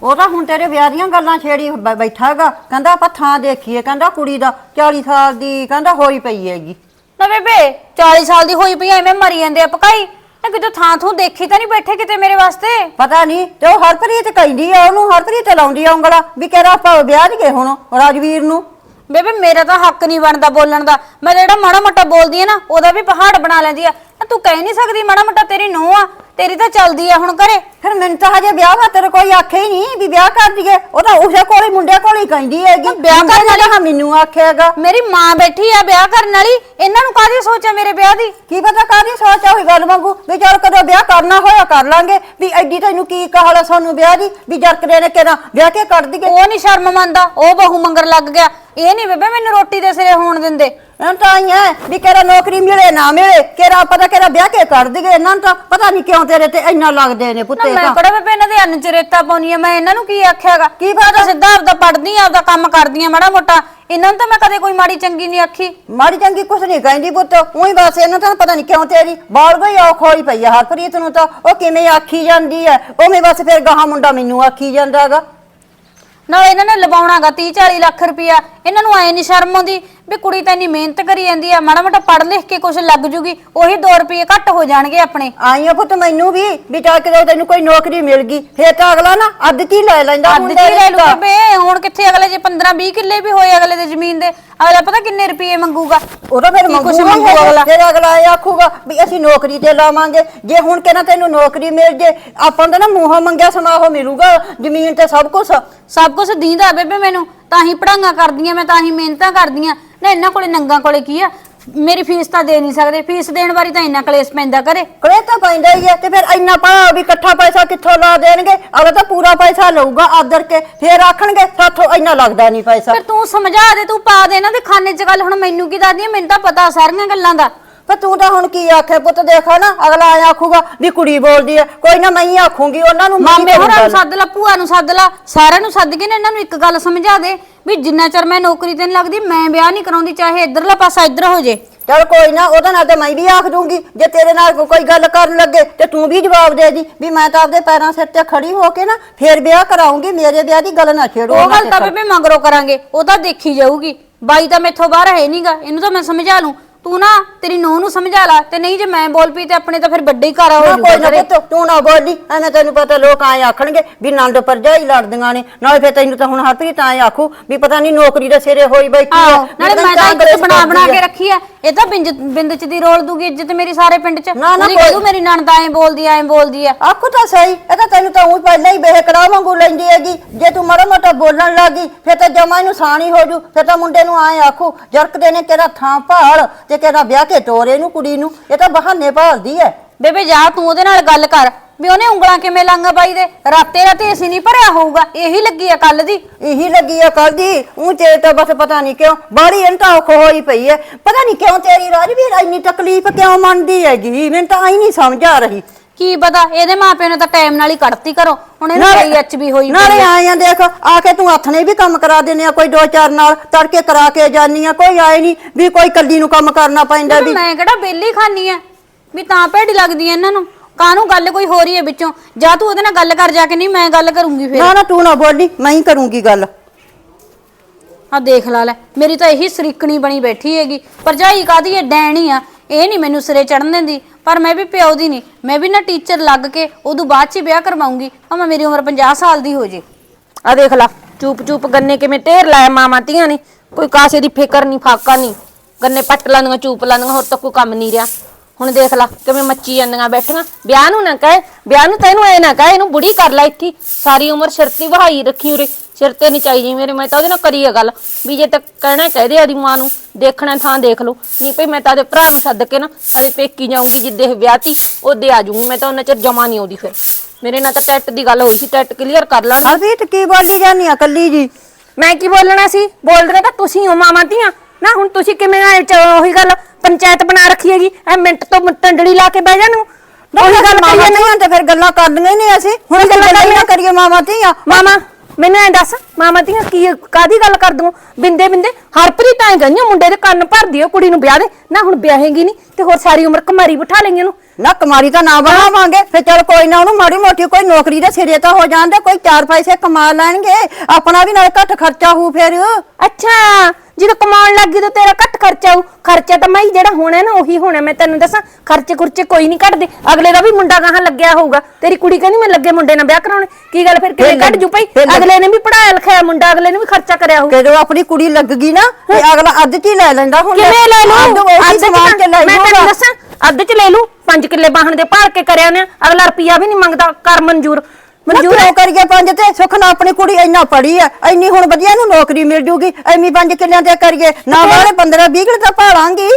ਉਹ ਤਾਂ ਹੁਣ ਤੇਰੇ ਵਿਆਹ ਦੀਆਂ ਗੱਲਾਂ ਛੇੜੀ ਬ- ਬੈਠਾ ਹੈਗਾ ਕਹਿੰਦਾ ਆਪਾਂ ਥਾਂ ਦੇਖੀਏ ਕਹਿੰਦਾ ਕੁੜੀ ਦਾ 40 ਸਾਲ ਦੀ ਕਹਿੰਦਾ ਹੋਈ ਪਈ ਹੈਗੀ। ਨਾ ਬੇਬੇ 40 ਸਾਲ ਦੀ ਹੋਈ ਪਈ ਐ, ਐਵੇਂ ਮਰੀ ਜਾਂਦੇ ਆ ਪਕਾਈ ਨਾ ਕਿਤੇ ਥਾਂ ਥੂ ਦੇਖੀ ਤਾਂ ਨਹੀਂ ਬੈਠੇ ਕਿਤੇ ਮੇਰੇ ਵਾਸਤੇ? ਪਤਾ ਨਹੀਂ ਤੇ ਉਹ ਹਰਪ੍ਰੀਤ ਕਹਿੰਦੀ ਆ ਉਹਨੂੰ ਹਰਪ੍ਰੀਤ ਲਾਉਂਦੀ ਆ ਉਂਗਲਾ ਵੀ ਕਿਹੜਾ ਆਪਾਂ ਵਿਆਹ ਲਈਏ ਹੁਣ ਰਾਜਵੀਰ ਨੂੰ। ਬੇਬੇ ਮੇਰਾ ਤਾਂ ਹੱਕ ਨਹੀਂ ਬਣਦਾ ਬੋਲਣ ਦਾ। ਮੈਂ ਜਿਹੜਾ ਮਾੜਾ ਮੋਟਾ ਬੋਲਦੀ ਆ ਨਾ ਉਹਦਾ ਵੀ ਪਹਾੜ ਬਣਾ ਲੈਂਦੀ ਆ। ਨਾ ਤੂੰ ਕਹਿ ਨਹੀਂ ਸਕਦੀ ਮਾੜਾ ਮੋਟਾ ਤੇਰੀ ਨੂੰਹ ਆ। ਤੇਰੀ ਤਾਂ ਚੱਲਦੀ ਆ ਹੁਣ ਘਰੇ। ਫਿਰ ਮੈਨੂੰ ਤਾਂ ਹਜੇ ਵਿਆਹ ਵਾ ਤੇਰੇ ਕੋਈ ਆਖੇ ਹੀ ਨਹੀਂ ਵੀ ਵਿਆਹ ਕਰ ਦਈਏ। ਉਹ ਤਾਂ ਉਸੇ ਕੋਲੇ ਮੁੰਡੇ ਕੋਲੇ ਹੀ ਕਹਿੰਦੀ ਹੈਗੀ। ਵਿਆਹ ਕਰਨ ਨੇ ਤਾਂ ਮੈਨੂੰ ਆਖਿਆਗਾ ਮੇਰੀ ਮਾਂ ਬੈਠੀ ਆ ਵਿਆਹ ਕਰਨ ਵਾਲੀ। ਇਹਨਾਂ ਨੂੰ ਕਾਹਦੀ ਸੋਚ ਆ ਮੇਰੇ ਵਿਆਹ ਦੀ? ਕੀ ਪਤਾ ਕਾਹਦੀ ਸੋਚ ਆ ਹੋਈ ਗੱਲ ਵਾਂਗੂ। ਵੀ ਚੱਲ ਕਦੋਂ ਵਿਆਹ ਕਰਨਾ ਹੋਇਆ ਕਰ ਲਾਂਗੇ। ਵੀ ਐਡੀ ਤੈਨੂੰ ਕੀ ਕਹਾਲਾ ਸਾਨੂੰ ਵਿਆਹ ਦੀ? ਵੀ ਜਰਕਦੇ ਨੇ ਕਿਹੜਾ ਵਿਆਹ ਕੇ ਕਰ ਦਈਏ। ਉਹ ਨਹੀਂ ਸ਼ਰਮ ਮੰਨਦਾ। ਉਹ ਬਹੂ ਮੰਗਰ ਲੱਗ ਗਿਆ। ਇਹ ਨਹੀਂ ਬੇਬੇ ਮੈਨੂੰ ਰੋਟੀ ਦੇ ਸਿਰੇ ਹੋਣ ਦਿੰਦੇ। ਇਹਨਾਂ ਤਾਂ ਆਈ ਹੈ ਵੀ ਕਿਹੜਾ ਨੌਕਰੀ ਮਿਲੇ ਨਾ ਮਿਲੇ। ਕਿਹੜਾ ਪਤਾ ਕਿਹੜਾ ਵਿਆਹ ਕੇ ਕਰ ਦਈਏ। ਇਹਨਾਂ ਨੂੰ ਤਾਂ ਪਤਾ ਨਹੀਂ ਕਿਉਂ ਤੇਰੇ ਤੇ ਇੰਨਾ ਲੱਗਦੇ ਨੇ ਪੁੱਤੇ ਮੈਂ ਤਾਂ। ਕਿਹੜਾ ਬੇਬੇ ਇਹਨਾਂ ਦੇ ਅੰਨ ਚ ਰੇਤਾ ਪਾਉਣੀ ਆ ਮੈਂ ਇਹਨਾਂ ਨੂੰ ਕੀ ਆਖਿਆਗਾ? ਕੀ ਬਾਤ ਸਿੱਧਾ ਆਪਦਾ ਪੜਦੀ ਆ ਆਪਦਾ ਕੰਮ ਕਰਦੀ ਆ ਮਾੜਾ ਮੋਟਾ। ਇਹਨਾਂ ਨੂੰ ਤਾਂ ਮੈਂ ਕਦੇ ਕੋਈ ਮਾੜੀ ਚੰਗੀ ਨਹੀਂ ਆਖੀ। ਮਾੜੀ ਚੰਗੀ ਕੁਛ ਨਹੀਂ ਕਹਿੰਦੀ ਪੁੱਤ। ਉਹੀ ਬਸ ਇਹਨਾਂ ਤਾਂ ਪਤਾ ਨਹੀਂ ਕਿਉਂ ਤੇਰੀ ਬਾਲ ਗਈ ਔਖ ਹੋਈ ਪਈ ਆ ਹਰਪ੍ਰੀਤ ਨੂੰ ਤਾਂ। ਉਹ ਕਿਵੇਂ ਆਖੀ ਜਾਂਦੀ ਹੈ ਉਵੇਂ ਬਸ ਫਿਰ ਗਾਹਾਂ ਮੁੰਡਾ ਮੈਨੂੰ ਆਖੀ ਜਾਂਦਾਗਾ। ਨਾਲ ਇਹਨਾਂ ਨੇ ਲਵਾਉਣਾਗਾ 30 40 ਲੱਖ ਰੁਪਇਆ। ਇਹਨਾਂ ਨੂੰ ਐ ਨਹੀਂ ਸ਼ਰਮ ਆਉਂਦੀ ਵੀ ਕੁੜੀ ਤਾਂ ਇੰਨੀ ਮਿਹਨਤ ਕਰੀ ਜਾਂਦੀ ਆ ਮਾੜਾ ਮੋਟਾ ਪੜ੍ਹ ਲਿਖ ਕੇ ਕੁਝ ਲੱਗ ਜੂਗੀ ਉਹੀ 2 ਰੁਪਏ ਘੱਟ ਹੋ ਜਾਣਗੇ ਆਪਣੇ ਆਈ ਆ ਪੁੱਤ ਮੈਨੂੰ ਵੀ ਵੀ ਚੱਲ ਕਿਤੇ ਤੈਨੂੰ ਕੋਈ ਨੌਕਰੀ ਮਿਲ ਗਈ ਫੇਰ ਤਾਂ ਅਗਲਾ ਨਾ ਅੱਧ ਕੀ ਲੈ ਲੈਂਦਾ ਅੱਧ ਕੀ ਲੈ ਦੀ ਲੂ ਤਾਂ। ਬੇਬੇ ਹੁਣ ਕਿੱਥੇ ਅਗਲੇ ਜੇ 15 20 ਕਿੱਲੇ ਵੀ ਹੋਏ ਅਗਲੇ ਦੇ ਜ਼ਮੀਨ ਦੇ ਅਗਲਾ ਪਤਾ ਕਿੰਨੇ ਰੁਪਏ ਮੰਗੂਗਾ ਉਹ ਤਾਂ ਫਿਰ ਕੁਛ ਮੰਗੂਗਾ ਮੰਗੂ ਅਗਲਾ? ਫਿਰ ਅਗਲਾ ਇਹ ਆਖੂਗਾ ਵੀ ਅਸੀਂ ਨੌਕਰੀ ਤੇ ਲਾਵਾਂਗੇ ਜੇ ਹੁਣ ਕਹਿੰਦਾ ਤੈਨੂੰ ਨੌਕਰੀ ਮਿਲ ਜੇ ਆਪਾਂ ਤਾਂ ਨਾ ਮੂੰਹੋਂ ਮੰਗਿਆ ਸਮਾਹੋ ਮਿਲੂਗਾ ਜ਼ਮੀਨ ਤੇ ਸਭ ਕੁਝ ਸਭ ਕੁਝ ਦੀਂਦਾ ਬੇਬੇ ਮੈਨੂੰ ਤਾਂ ਹੀ ਪੜਾਈਆਂ ਕਰਦੀਆਂ ਮੈਂ ਤਾਂ ਹੀ ਮਿਹਨਤਾਂ ਕਰਦੀਆਂ। ਨਾ ਇਹਨਾਂ ਕੋਲੇ ਨੰਗਾ ਕੋਲੇ ਕੀ ਆ? ਮੇਰੀ ਫੀਸ ਤਾਂ ਦੇ ਨਹੀਂ ਸਕਦੇ। ਫੀਸ ਦੇਣ ਵਾਰੀ ਤਾਂ ਇੰਨਾ ਕਲੇਸ਼ ਪੈਂਦਾ ਕਰੇ। ਕਲੇ ਤਾਂ ਪੈਂਦਾ ਹੀ ਹੈ ਤੇ ਫਿਰ ਇੰਨਾ ਪਾ ਵੀ ਇਕੱਠਾ ਪੈਸਾ ਕਿੱਥੋਂ ਲਾ ਦੇਣਗੇ? ਅਗਲਾ ਤਾਂ ਪੂਰਾ ਪੈਸਾ ਲਊਗਾ ਆਦਰ ਕੇ ਫਿਰ ਆਖਣਗੇ ਸਾਥੋਂ ਇੰਨਾ ਲੱਗਦਾ ਨਹੀਂ ਪੈਸਾ। ਫਿਰ ਤੂੰ ਸਮਝਾ ਦੇ ਤੂੰ ਪਾ ਦੇ ਇਹਨਾਂ ਦੇ ਖਾਨੇ 'ਚ ਗੱਲ। ਹੁਣ ਮੈਨੂੰ ਕੀ ਦੱਸਦੀ ਮੈਨੂੰ ਤਾਂ ਪਤਾ ਸਾਰੀਆਂ ਗੱਲਾਂ ਦਾ। ਪਰ ਤੂੰ ਤਾਂ ਹੁਣ ਕੀ ਆਖੇ ਪੁੱਤ ਦੇਖਾ ਨਾ ਅਗਲਾ ਆਇਆ ਆਖੂਗਾ ਵੀ ਕੁੜੀ ਬੋਲਦੀ ਹੈ ਕੋਈ ਨਾ ਮੈਂ ਹੀ ਆਖੂੰਗੀ ਉਹਨਾਂ ਨੂੰ ਮੈਂ ਹੀ ਮਾਮੇ ਹੋਰਾਂ ਨੂੰ ਕਰੂੰਗਾ। ਸੱਦ ਲਾ ਭੂਆ ਨੂੰ ਸੱਦ ਲਾ ਸਾਰਿਆਂ ਨੂੰ ਸੱਦ ਕੇ ਨਾ ਇਹਨਾਂ ਨੂੰ ਇੱਕ ਗੱਲ ਸਮਝਾ ਦੇ ਵੀ ਜਿੰਨਾ ਚਿਰ ਮੈਂ ਨੌਕਰੀ ਤੇ ਨਹੀਂ ਲੱਗਦੀ ਮੈਂ ਵਿਆਹ ਨਹੀਂ ਕਰਾਉਂਦੀ ਚਾਹੇ ਇਧਰਲਾ ਪਾਸਾ ਇਧਰ ਹੋ ਜੇ ਚੱਲ ਕੋਈ ਨਾ ਉਹਦਾ ਨਾਲ ਤੇ ਮੈਂ ਵੀ ਆਖ ਦੂੰਗੀ ਜੇ ਤੇਰੇ ਨਾਲ ਕੋ- ਕੋਈ ਗੱਲ ਕਰਨ ਲੱਗੇ ਤੇ ਤੂੰ ਵੀ ਜਵਾਬ ਦੇ ਦੀ ਵੀ ਮੈਂ ਤਾਂ ਆਪਦੇ ਪੈਰਾਂ ਸਿਰ ਤੇ ਖੜੀ ਹੋ ਕੇ ਨਾ ਫੇਰ ਵਿਆਹ ਕਰਾਉਂਗੀ ਮੇਰੇ ਵਿਆਹ ਦੀ ਗੱਲ ਨਾ ਛੇੜੋ ਉਹ ਉਹਨਾਂ ਗੱਲ ਤਾਂ ਤੇ। ਬੇਬੇ ਮਗਰੋਂ ਕਰਾਂਗੇ ਉਹ ਤਾਂ ਦੇਖੀ ਜਾਊਗੀ ਬਾਈ ਤਾਂ ਮੈਥੋਂ ਬਾਹਰ ਹੈ ਨਹੀਂਗਾ ਇਹਨੂੰ ਤਾਂ ਮੈਂ ਸਮਝਾ ਲੂੰ ਤੂੰ ਨਾ ਤੇਰੀ ਨੂੰਹ ਨੂੰ ਸਮਝਾ ਲਾ ਤੇ ਨਹੀਂ ਜੇ ਮੈਂ ਬੋਲ ਪਈ ਤੇ ਆਪਣੇ ਤਾਂ ਫਿਰ ਵੱਡੇ ਹੀ ਕਾਰਾ ਹੋ ਨਾ ਕੋਈ ਨਾ ਘਰੇ। ਪੁੱਤ ਤੂੰ ਨਾ ਬੋਲੀ ਐਵੇਂ ਤੈਨੂੰ ਪਤਾ ਲੋਕ ਆਏ ਆਖਣਗੇ ਵੀ ਨੰਦ ਪਰਜਾਈ ਲੜਦੀਆਂ ਨੇ ਨਾਲੇ ਫੇਰ ਤੈਨੂੰ ਤਾਂ ਹੁਣ ਹਰਪ੍ਰੀਤ ਆਏ ਆਖੂ ਵੀ ਪਤਾ ਨਹੀਂ ਨੌਕਰੀ ਦੇ ਸਿਰੇ ਹੋਈ ਬੈਠੀ ਆਹੋ ਨਾਲੇ ਮੈਂ ਤਾਂ ਇੱਜ਼ਤ ਬਣਾ ਬਣਾ ਕੇ ਰੱਖੀ ਆ। ਇਹ ਤਾਂ ਬਿੰਦ ਬਿੰਦ ਚ ਦੀ ਰੋਲ ਦੂਗੀ ਇੱਜ਼ਤ ਮੇਰੀ ਸਾਰੇ ਪਿੰਡ ਚ। ਨਾ, ਨਾ, ਉਹਦੀ ਕੋਈ- ਕਹਦੂ ਮੇਰੀ ਨਣਦ ਐਂ ਬੋਲਦੀ ਐ ਬੋਲਦੀ ਆ। ਆਖੂ ਤਾਂ ਸਹੀ ਇਹ ਤਾਂ ਤੈਨੂੰ ਤਾਂ ਉਹ ਪਹਿਲਾਂ ਹੀ ਬੇਹਕੜਾ ਵਾਂਗੂ ਲੈਂਦੀ ਹੈਗੀ। ਜੇ ਤੂੰ ਮਾੜਾ ਮੋਟਾ ਬੋਲਣ ਲੱਗੀ ਫਿਰ ਤਾਂ ਜਮਾ ਇਹਨੂੰ ਸਾਣੀ ਹੋ ਜੂ। ਫਿਰ ਤਾਂ ਮੁੰਡੇ ਨੂੰ ਆਏ ਆਖੂ ਜਰਕਦੇ ਨੇ ਕਿਹੜਾ ਥਾਂ ਭਾਲ ਤੇ ਕਿਹੜਾ ਵਿਆਹ ਕੇ ਤੋਰੇ ਨੂੰ ਕੁੜੀ ਨੂੰ ਇਹ ਤਾਂ ਬਹਾਨੇ ਭਾਲਦੀ ਹੈ ਬੇਬੇ ਜਾ ਤੂੰ ਉਹਦੇ ਨਾਲ ਗੱਲ ਕਰ। ਵੀ ਉਹਨੇ ਉਂਗਲਾਂ ਕਿਵੇਂ ਲਾਂਗਾ ਬਾਈ ਦੇ? ਰਾਤੇ ਰਾਤੇ ਅਸੀਂ ਨਹੀਂ ਭਰਿਆ ਹੋਊਗਾ। ਇਹੀ ਲੱਗੀ ਆ ਕੱਲ ਦੀ। ਇਹੀ ਲੱਗੀ ਆ ਕੱਲ ਦੀ। ਉੱਚੇ ਤਾਂ ਬਸ ਪਤਾ ਨਹੀਂ ਕਿਉਂ ਬਾੜੀ ਇੰਟਾ ਔਖ ਹੋਈ ਪਈ ਹੈ ਪਤਾ ਨਹੀਂ ਕਿਉਂ ਤੇਰੀ ਰਾਜਵੀਰ ਇੰਨੀ ਤਕਲੀਫ ਕਿਉਂ ਮੰਨਦੀ ਹੈਗੀ? ਮੈਨੂੰ ਤਾਂ ਆਈ ਨਹੀਂ ਸਮਝ ਆ ਰਹੀ। ਕੀ ਪਤਾ? ਇਹਦੇ ਮਾਪਿਆਂ ਨੇ ਤਾਂ ਟਾਈਮ ਨਾਲ ਹੀ ਕੱਢਤੀ ਕਰੋ ਹੁਣ ਇਹਨੂੰ ਐਚ ਵੀ ਹੋਈ ਨਾਲੇ ਪਈ ਆ। ਆਏ ਆ ਦੇਖ ਆ ਕੇ ਤੂੰ ਹੱਥ ਨੇ ਵੀ ਕੰਮ ਕਰਾ ਦਿੰਨੇ ਆ ਕੋਈ ਦੋ ਚਾਰ ਨਾਲ ਤੜਕੇ ਕਰਾ ਕੇ ਜਾਨੀ ਆ ਕੋਈ ਆਏ ਨਹੀਂ ਵੀ ਕੋਈ ਕੱਲੀ ਨੂੰ ਕੰਮ ਕਰਨਾ ਪੈਂਦਾ ਵੀ। ਮੈਂ ਕਿਹੜਾ ਬੇਲੀ ਖਾਨੀ ਆ? ਵੀ ਤਾਂ ਭੇੜੀ ਲੱਗਦੀ ਐ ਇਹਨਾਂ ਨੂੰ। ਕਾਹਨੂੰ ਗੱਲ ਕੋਈ ਹੋ ਰਹੀ ਹੈ ਵਿੱਚੋਂ? ਜਾਂ ਤੂੰ ਉਹਦੇ ਨਾਲ ਗੱਲ ਕਰ ਜਾ ਕੇ ਨਹੀਂ ਮੈਂ ਗੱਲ ਕਰੂੰਗੀ ਫਿਰ। ਨਾ ਨਾ ਤੂੰ ਨਾ ਬੋਲੀ ਮੈਂ ਹੀ ਕਰੂੰਗੀ ਗੱਲ। ਆ ਦੇਖ ਲਾ ਲੈ ਮੇਰੀ ਤਾਂ ਇਹੀ ਸਰੀਕਣੀ ਬਣੀ ਬੈਠੀ ਹੈਗੀ। ਭਰਜਾਈ ਕਾਦੀ ਐ ਡੈਣੀ ਆ। ਇਹ ਨਹੀਂ ਮੈਨੂੰ ਸਿਰੇ ਚੜਨ ਦਿੰਦੀ। ਪਰ ਮੈਂ ਵੀ ਪਿਓ ਦੀ ਨਹੀਂ ਮੈਂ ਵੀ ਨਾ ਟੀਚਰ ਲੱਗ ਕੇ ਉਦੋਂ ਬਾਅਦ ਚ ਹੀ ਵਿਆਹ ਕਰਵਾਉਂਗੀ। ਭਾਵੇਂ ਮੇਰੀ ਉਮਰ 50 ਸਾਲ ਦੀ ਹੋ ਜੇ। ਆ ਦੇਖ ਲਾ, ਚੂਪ ਚੂਪ ਗੰਨੇ ਕਿਵੇਂ ਢੇਰ ਲਾਇਆ ਮਾਮਾ ਧੀਆਂ ਨੇ। ਕੋਈ ਕਾਸੇ ਦੀ ਫਿਕਰ ਨਹੀਂ ਫਾਕਾ ਨਹੀਂ ਗੰਨੇ ਪੱਟ ਲਾਂਦੀਆਂ ਚੂਪ ਲਾਂਦੀਆਂ ਹੋਰ ਤਾਂ ਕੋਈ ਕੰਮ ਨਹੀਂ ਰਿਹਾ। ਹੁਣ ਦੇਖ ਲਾ ਕਿਵੇਂ ਮੱਚੀ ਜਾਂਦੀਆਂ ਬੈਠੀਆਂ। ਵਿਆਹ ਨੂੰ ਨਾ ਕਹੇ, ਵਿਆਹ ਨੂੰ ਤੈਨੂੰ ਐ ਨਾ ਕਹੇ, ਇਹਨੂੰ ਬੁੜੀ ਕਰ ਲੈ ਇੱਥੇ। ਸਾਰੀ ਉਮਰ ਸ਼ਰਤੀ ਵਹਾਈ ਰੱਖੀ ਉਰੇ। ਸਿਰ ਤੇ ਨਹੀਂ ਚਾਹੀਦੀ ਮੇਰੇ ਮੈਂ ਤਾਂ ਉਹਦੇ ਨਾਲ ਕਰੀ ਆ ਗੱਲ ਵੀ ਜੇ ਤਾਂ ਕਹਿਣਾ ਕਹਦੇ ਆਦੀ ਮਾਂ ਨੂੰ ਦੇਖਣਾ ਥਾਂ ਦੇਖ ਲਓ। ਨਹੀਂ ਭਈ ਮੈਂ ਤਾਂ ਉਹਦੇ ਭਰਾ ਨੂੰ ਸੱਦ ਕੇ ਨਾ ਨਾਲੇ ਪੇਕੀ ਜਾਊਂਗੀ ਜਿੱਦੇ ਇਹ ਵਿਆਹ ਤੀ ਉਹਦੇ ਆ ਜਾਊਂਗੀ ਮੈਂ ਤਾਂ ਉਹਨਾਂ ਚਿਰ ਜਮਾ ਨਹੀਂ ਆਉਂਦੀ ਫਿਰ। ਮੇਰੇ ਨਾਲ ਤਾਂ ਟੈਟ ਦੀ ਗੱਲ ਹੋਈ ਸੀ ਟੈਟ ਕਲੀਅਰ ਕਰ ਲਾਂਗੇ ਅਰਜੀਤ ਕੀ ਬੋਲੀ ਜਾਨੀ ਆ ਕੱਲੀ ਜੀ? ਮੈਂ ਕੀ ਬੋਲਣਾ ਸੀ? ਬੋਲਦੇ ਤਾਂ ਤੁਸੀਂ ਹੋ ਮਾਵਾਂ ਧੀਆਂ। ਨਾ ਹੁਣ ਤੁਸੀਂ ਕਿਵੇਂ ਐ ਚ ਉਹੀ ਗੱਲ ਪੰਚਾਇਤ ਬਣਾ ਰੱਖੀ ਹੈਗੀ ਐ ਮਿੰਟ ਤੋਂ ਟੰਡੜੀ ਲਾ ਕੇ ਬਹਿ ਜਾਣ ਨੂੰ ਉਹੀ ਗੱਲ ਮਾਮਾ ਕਰੀਏ ਨਾ ਧੀਆਂ ਤੇ ਫਿਰ ਗੱਲਾਂ ਕਰਦੀਆਂ ਹੀ ਨਹੀਂ ਅਸੀਂ। ਹੁਣ ਗੱਲਾਂ? ਕਰੀਏ ਮਾਮਾ ਧੀਆਂ। ਮਾਮਾ ਮੈਨੂੰ ਐ ਦੱਸ ਮਾਮਾ ਧੀਆਂ ਕੀ ਕਾਦੀ ਗੱਲ ਕਰ ਦੂੰ ਬਿੰਦੇ ਬਿੰਦੇ ਹਰਪ੍ਰੀਤ ਐ ਗਈਆਂ ਮੁੰਡੇ ਦੇ ਕੰਨ ਭਰ ਦਿਓ ਕੁੜੀ ਨੂੰ ਵਿਆਹ ਦੇ। ਨਾ ਹੁਣ ਵਿਆਹੇਗੀ ਨਹੀਂ ਤੇ ਹੋਰ ਸਾਰੀ ਉਮਰ ਕੁਮਾਰੀ ਬਿਠਾ ਲੈਂਗੇ ਉਹਨੂੰ ਨਾ ਕਮਾਰੀ ਤਾਂ ਨਾ ਬਣਾਵਾਂਗੇ ਫਿਰ ਚਲ ਕੋਈ ਨਾ ਉਹਨੂੰ ਮਾੜੀ ਮੋਟੀ ਕੋਈ ਨੌਕਰੀ ਦੇ ਸਿਰੇ ਤਾਂ ਹੋ ਜਾਂਦੇ ਕੋਈ ਚਾਰ ਪੈਸੇ ਕਮਾ ਲੈਣਗੇ ਆਪਣਾ ਵੀ ਨਾਲ ਘੱਟ ਖਰਚਾ ਹੋਊ ਫਿਰ। ਅੱਛਾ ਜਦੋਂ ਕਮਾਉਣ ਲੱਗੀ ਤਾਂ ਤੇਰਾ ਘੱਟ ਖਰਚਾ ਆਊ। ਖਰਚਾ ਤਾਂ ਮੈਂ ਜਿਹੜਾ ਹੋਣਾ ਨਾ ਉਹੀ ਹੋਣਾ। ਮੈਂ ਤੈਨੂੰ ਦੱਸਾਂ ਖਰਚੇ ਖੁਰਚੇ ਕੋਈ ਨਹੀਂ ਕੱਢਦੇ ਅਗਲੇ ਦਾ ਵੀ ਮੁੰਡਾ ਗਾਹਾਂ ਲੱਗਿਆ ਹੋਊਗਾ। ਤੇਰੀ ਕੁੜੀ ਕਹਿੰਦੀ ਮੈਂ ਲੱਗੇ ਮੁੰਡੇ ਨਾਲ ਵਿਆਹ ਕਰਾਉਣੇ। ਕੀ ਗੱਲ ਫਿਰ ਕਿਵੇਂ ਕੱਢ ਜੂ ਲੱਗ- ਅਗਲੇ ਨੇ ਵੀ ਪੜਾਇਆ ਲਿਖਾਇਆ ਮੁੰਡਾ ਅਗਲੇ ਨੇ ਵੀ ਖਰਚਾ ਕਰਿਆ ਹੋਊ। ਜਦੋਂ ਆਪਣੀ ਕੁੜੀ ਲੱਗ ਗਈ ਨਾ ਤੇ ਅਗਲਾ ਅੱਧ ਚ ਹੀ ਲੈ ਲੈਂਦਾ ਹੁਣ। ਕਿਵੇਂ ਲੈ ਲੂ ਅੱਧ ਚ ਸਮਾਨ ਨਾ- ਚ ਲੈ ਮੈਂ ਤੈਨੂੰ ਦੱਸਾਂ ਅੱਧ ਚ ਲੈ ਲੂ 5 ਕਿੱਲੇ ਬਾਹਣ ਦੇ ਭਾਰ ਕੇ ਕਰਿਆ ਨੇ ਅਗਲਾ ਰੁਪਿਆ ਵੀ ਨਹੀਂ ਮੰਗਦਾ। ਕਰ ਮਨਜ਼ੂਰ। ਮਨਜ਼ੂਰ ਪੰਜ ਤੇ? ਸੁੱਖ ਨਾਲ ਆਪਣੀ ਕੁੜੀ ਇੰਨਾ ਪੜੀ ਐ ਇੰਨੀ ਹੁਣ ਵਧੀਆ ਨੂੰ ਨੌਕਰੀ ਮਿਲ ਜੂਗੀ ਐਵੇਂ ਪੰਜ ਕਿੱਲਿਆਂ ਤੇ ਕਰੀਏ। ਨਾ ਵਾਲੇ 15 20 ਕਿੱਲੇ ਤਾਂ ਭਾਲਾਂਗੀ।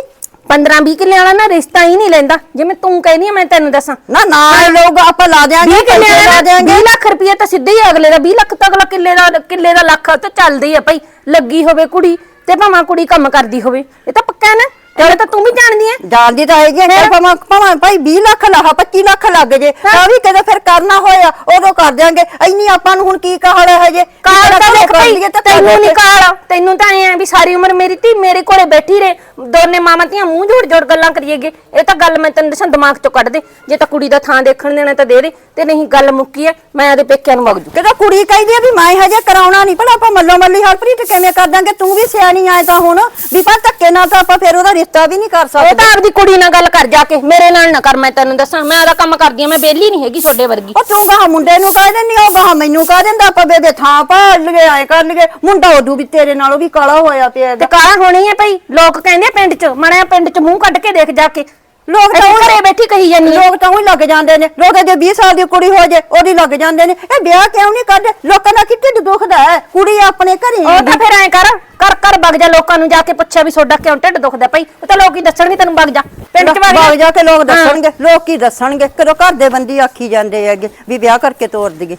15 20 ਕਿੱਲੇ ਵਾਲਾ ਨਾ ਰਿਸ਼ਤਾ ਹੀ ਨਹੀਂ ਲੈਂਦਾ। ਜਿਵੇਂ ਤੂੰ ਕਹਿੰਦੀ ਆ ਮੈਂ ਤੈਨੂੰ ਦੱਸਾਂ। ਨਾ ਨਾ ਲੋਕ ਆਪਾਂ ਲਾ 20 ਕਿੱਲੇ ਪੈਸੇ ਲਾ ਵਾਲਾ ਦਿਆਂਗੇ। 20 ਲੱਖ ਰੁਪਏ ਤਾਂ ਸਿੱਧੇ ਹੀ ਅਗਲੇ ਦਾ 20 ਲੱਖ ਤਾਂ ਅਗਲਾ ਕਿੱਲੇ ਦਾ ਕਿੱਲੇ ਦਾ ਲੱਖ ਤਾਂ ਚੱਲਦੀ ਆ ਭਾਈ। ਲੱਗੀ ਹੋਵੇ ਕੁੜੀ ਤੇ ਭਾਵੇਂ ਕੁੜੀ ਕੰਮ ਕਰਦੀ ਹੋਵੇ। ਇਹ ਤਾਂ ਪੱਕਾ ਨਾ? ਤੇਰੇ ਤਾਂ ਤੂੰ ਵੀ ਜਾਣਦੀ ਐ। ਜਾਣਦੀ ਤਾਂ ਹੈਗੀ ਐ ਪਰ ਭਾਵੇਂ ਭਾਵੇਂ ਭਾਈ 20 ਲੱਖ ਲਾਹਾ 25 ਲੱਖ ਲੱਗ ਜੇ। ਤਾਂ ਵੀ ਕਦੇ ਫਿਰ ਕਰਨਾ ਹੋਇਆ ਉਦੋਂ ਕਰ ਦਿਆਂਗੇ। ਇੰਨੀ ਆਪਾਂ ਨੂੰ ਹੁਣ ਕੀ ਕਹਾਲ ਹੈ ਹਜੇ? ਕਾਲ ਤਾਂ ਦੇਖ ਭਾਈ ਤੈਨੂੰ ਨਹੀਂ। ਕਾਲ ਤੈਨੂੰ ਤਾਂ ਐ ਵੀ ਸਾਰੀ ਉਮਰ ਮੇਰੀ ਧੀ ਮੇਰੇ ਕੋਲੇ ਬੈਠੀ ਰਹੇ। ਦੋਨੇ ਮਾਵਾਂ ਧੀਆਂ ਮੂੰਹ ਜੋੜ ਜੋੜ ਗੱਲਾਂ ਕਰੀਏਗੇ। ਇਹ ਤਾਂ ਗੱਲ ਮੈਂ ਤੈਨੂੰ ਦੱਸਾਂ ਦਿਮਾਗ ਚੋਂ ਕੱਢ ਦੇ। ਜੇ ਤਾਂ ਕੁੜੀ ਦਾ ਥਾਂ ਦੇਖਣ ਦੇਣਾ ਤਾਂ ਦੇ ਦੇ ਤੇ ਨਹੀਂ ਗੱਲ ਮੁੱਕੀ ਐ ਮੈਂ ਆਦੇ ਪੇਕਿਆਂ ਨੂੰ ਵਗ ਜੂ। ਕਿਤੇ ਕੁੜੀ ਕਹਿੰਦੀ ਆ ਵੀ ਮੈਂ ਹਜੇ ਕਰਾਉਣਾ ਨਹੀਂ ਭਲਾ ਆਪਾਂ ਮੱਲੋ ਮੱਲੀ ਹਰਪ੍ਰੀਤ ਕਿਵੇਂ ਕਰ ਦਾਂਗੇ? ਤੂੰ ਵੀ ਸਿਆਣੀ ਆਏ ਤਾਂ ਹੁਣ। ਵੀ ਪਰ ਧੱਕੇ ਨਾਲ ਤਾਂ ਆਪਾਂ ਫਿਰ ਉਹਦਾ ਰਿਸ਼ਤਾ ਵੀ ਨਹੀਂ ਕਰ ਉਹ ਸਕਦੇ। ਤਾਂ ਆਪਦੀ ਕੁੜੀ ਨਾਲ ਗੱਲ ਕਰ ਜਾ ਕੇ। ਮੇਰੇ ਨਾਲ ਨਾ ਕਰ ਮੈਂ ਤੈਨੂੰ ਦੱਸਾਂ। ਮੈਂ ਆਦਾ ਕੰਮ ਕਰਦੀ ਆ ਮੈਂ ਬੇਲੀ ਨਹੀਂ ਹੈਗੀ ਤੁਹਾਡੇ ਵਰਗੀ। ਉਹ ਤੂੰ ਗਾਹ ਮੁੰਡੇ ਨੂੰ ਕਹਿ ਦਿੰਦੀ ਉਹ ਗਾਹ ਮੈਨੂੰ ਕਹਿ ਦਿੰਦਾ ਆਪਾਂ ਬੇਬੇ ਥਾਂ ਭਾਲ ਲਈਏ ਐ ਕਰ ਲਈਏ। ਮੁੰਡਾ ਉਦੋਂ ਵੀ ਤੇਰੇ ਨਾਲੋਂ ਵੀ ਕਾਲਾ ਹੋਇਆ ਪਿਆ ਤੇ ਹੈਗਾ। ਕਾਲਾ ਹੋਣੀ ਐ ਭਾਈ। ਲੋਕ ਕਹਿੰਦੇ ਆ ਪਿੰਡ 'ਚ ਮਣਿਆ ਪਿੰਡ 'ਚ ਮੂੰਹ ਕੱਢ ਕੇ ਦੇਖ ਜਾ ਕੇ। ਲੋਕ ਤਾਂ ਇੱਥੇ ਘਰੇ ਬੈਠੀ ਕਹੀ ਜਾਨੀ ਐ ਲੋਕ ਤਾਂ ਉਹੀ ਲੱਗ ਜਾਂਦੇ ਨੇ। ਲੋਕ ਜੇ 20 ਸਾਲ ਦੀ ਕੁੜੀ ਹੋ ਜੇ ਉਹਦੀ ਲੱਗ ਜਾਂਦੇ ਨੇ। ਇਹ ਵਿਆਹ ਕਿਉਂ ਨਹੀਂ ਕਰਦੇ? ਲੋਕਾਂ ਦਾ ਕਿੱਥੇ ਦੁਖਦਾ ਹੈ? ਕੁੜੀ ਆਪਣੇ ਘਰੇ ਉਹ ਤਾਂ ਫਿਰ ਐ ਕਰ ਕਰ ਕਰ ਵਗ ਜਾ ਲੋਕਾਂ ਨੂੰ ਜਾ ਕੇ ਪੁੱਛਿਆ ਵੀ ਤੁਹਾਡਾ ਕਿਉਂ ਢਿੱਡ ਦੁਖਦਾ ਭਾਈ? ਉਹ ਤਾਂ ਲੋਕੀ ਦੱਸਣਗੇ ਤੈਨੂੰ ਵਗ ਜਾ। ਪਿੰਡ 'ਚ ਬਾਗ ਜਾ। ਕੇ ਲੋਕ ਹਾਂ। ਦੱਸਣਗੇ। ਲੋਕ ਕੀ ਦੱਸਣਗੇ? ਕਦੋਂ ਘਰ ਦੇ ਬੰਦੀ ਆਖੀ ਜਾਂਦੇ ਹੈਗੇ ਵੀ ਵਿਆਹ ਕਰਕੇ ਤੋਰ ਦਈਏ।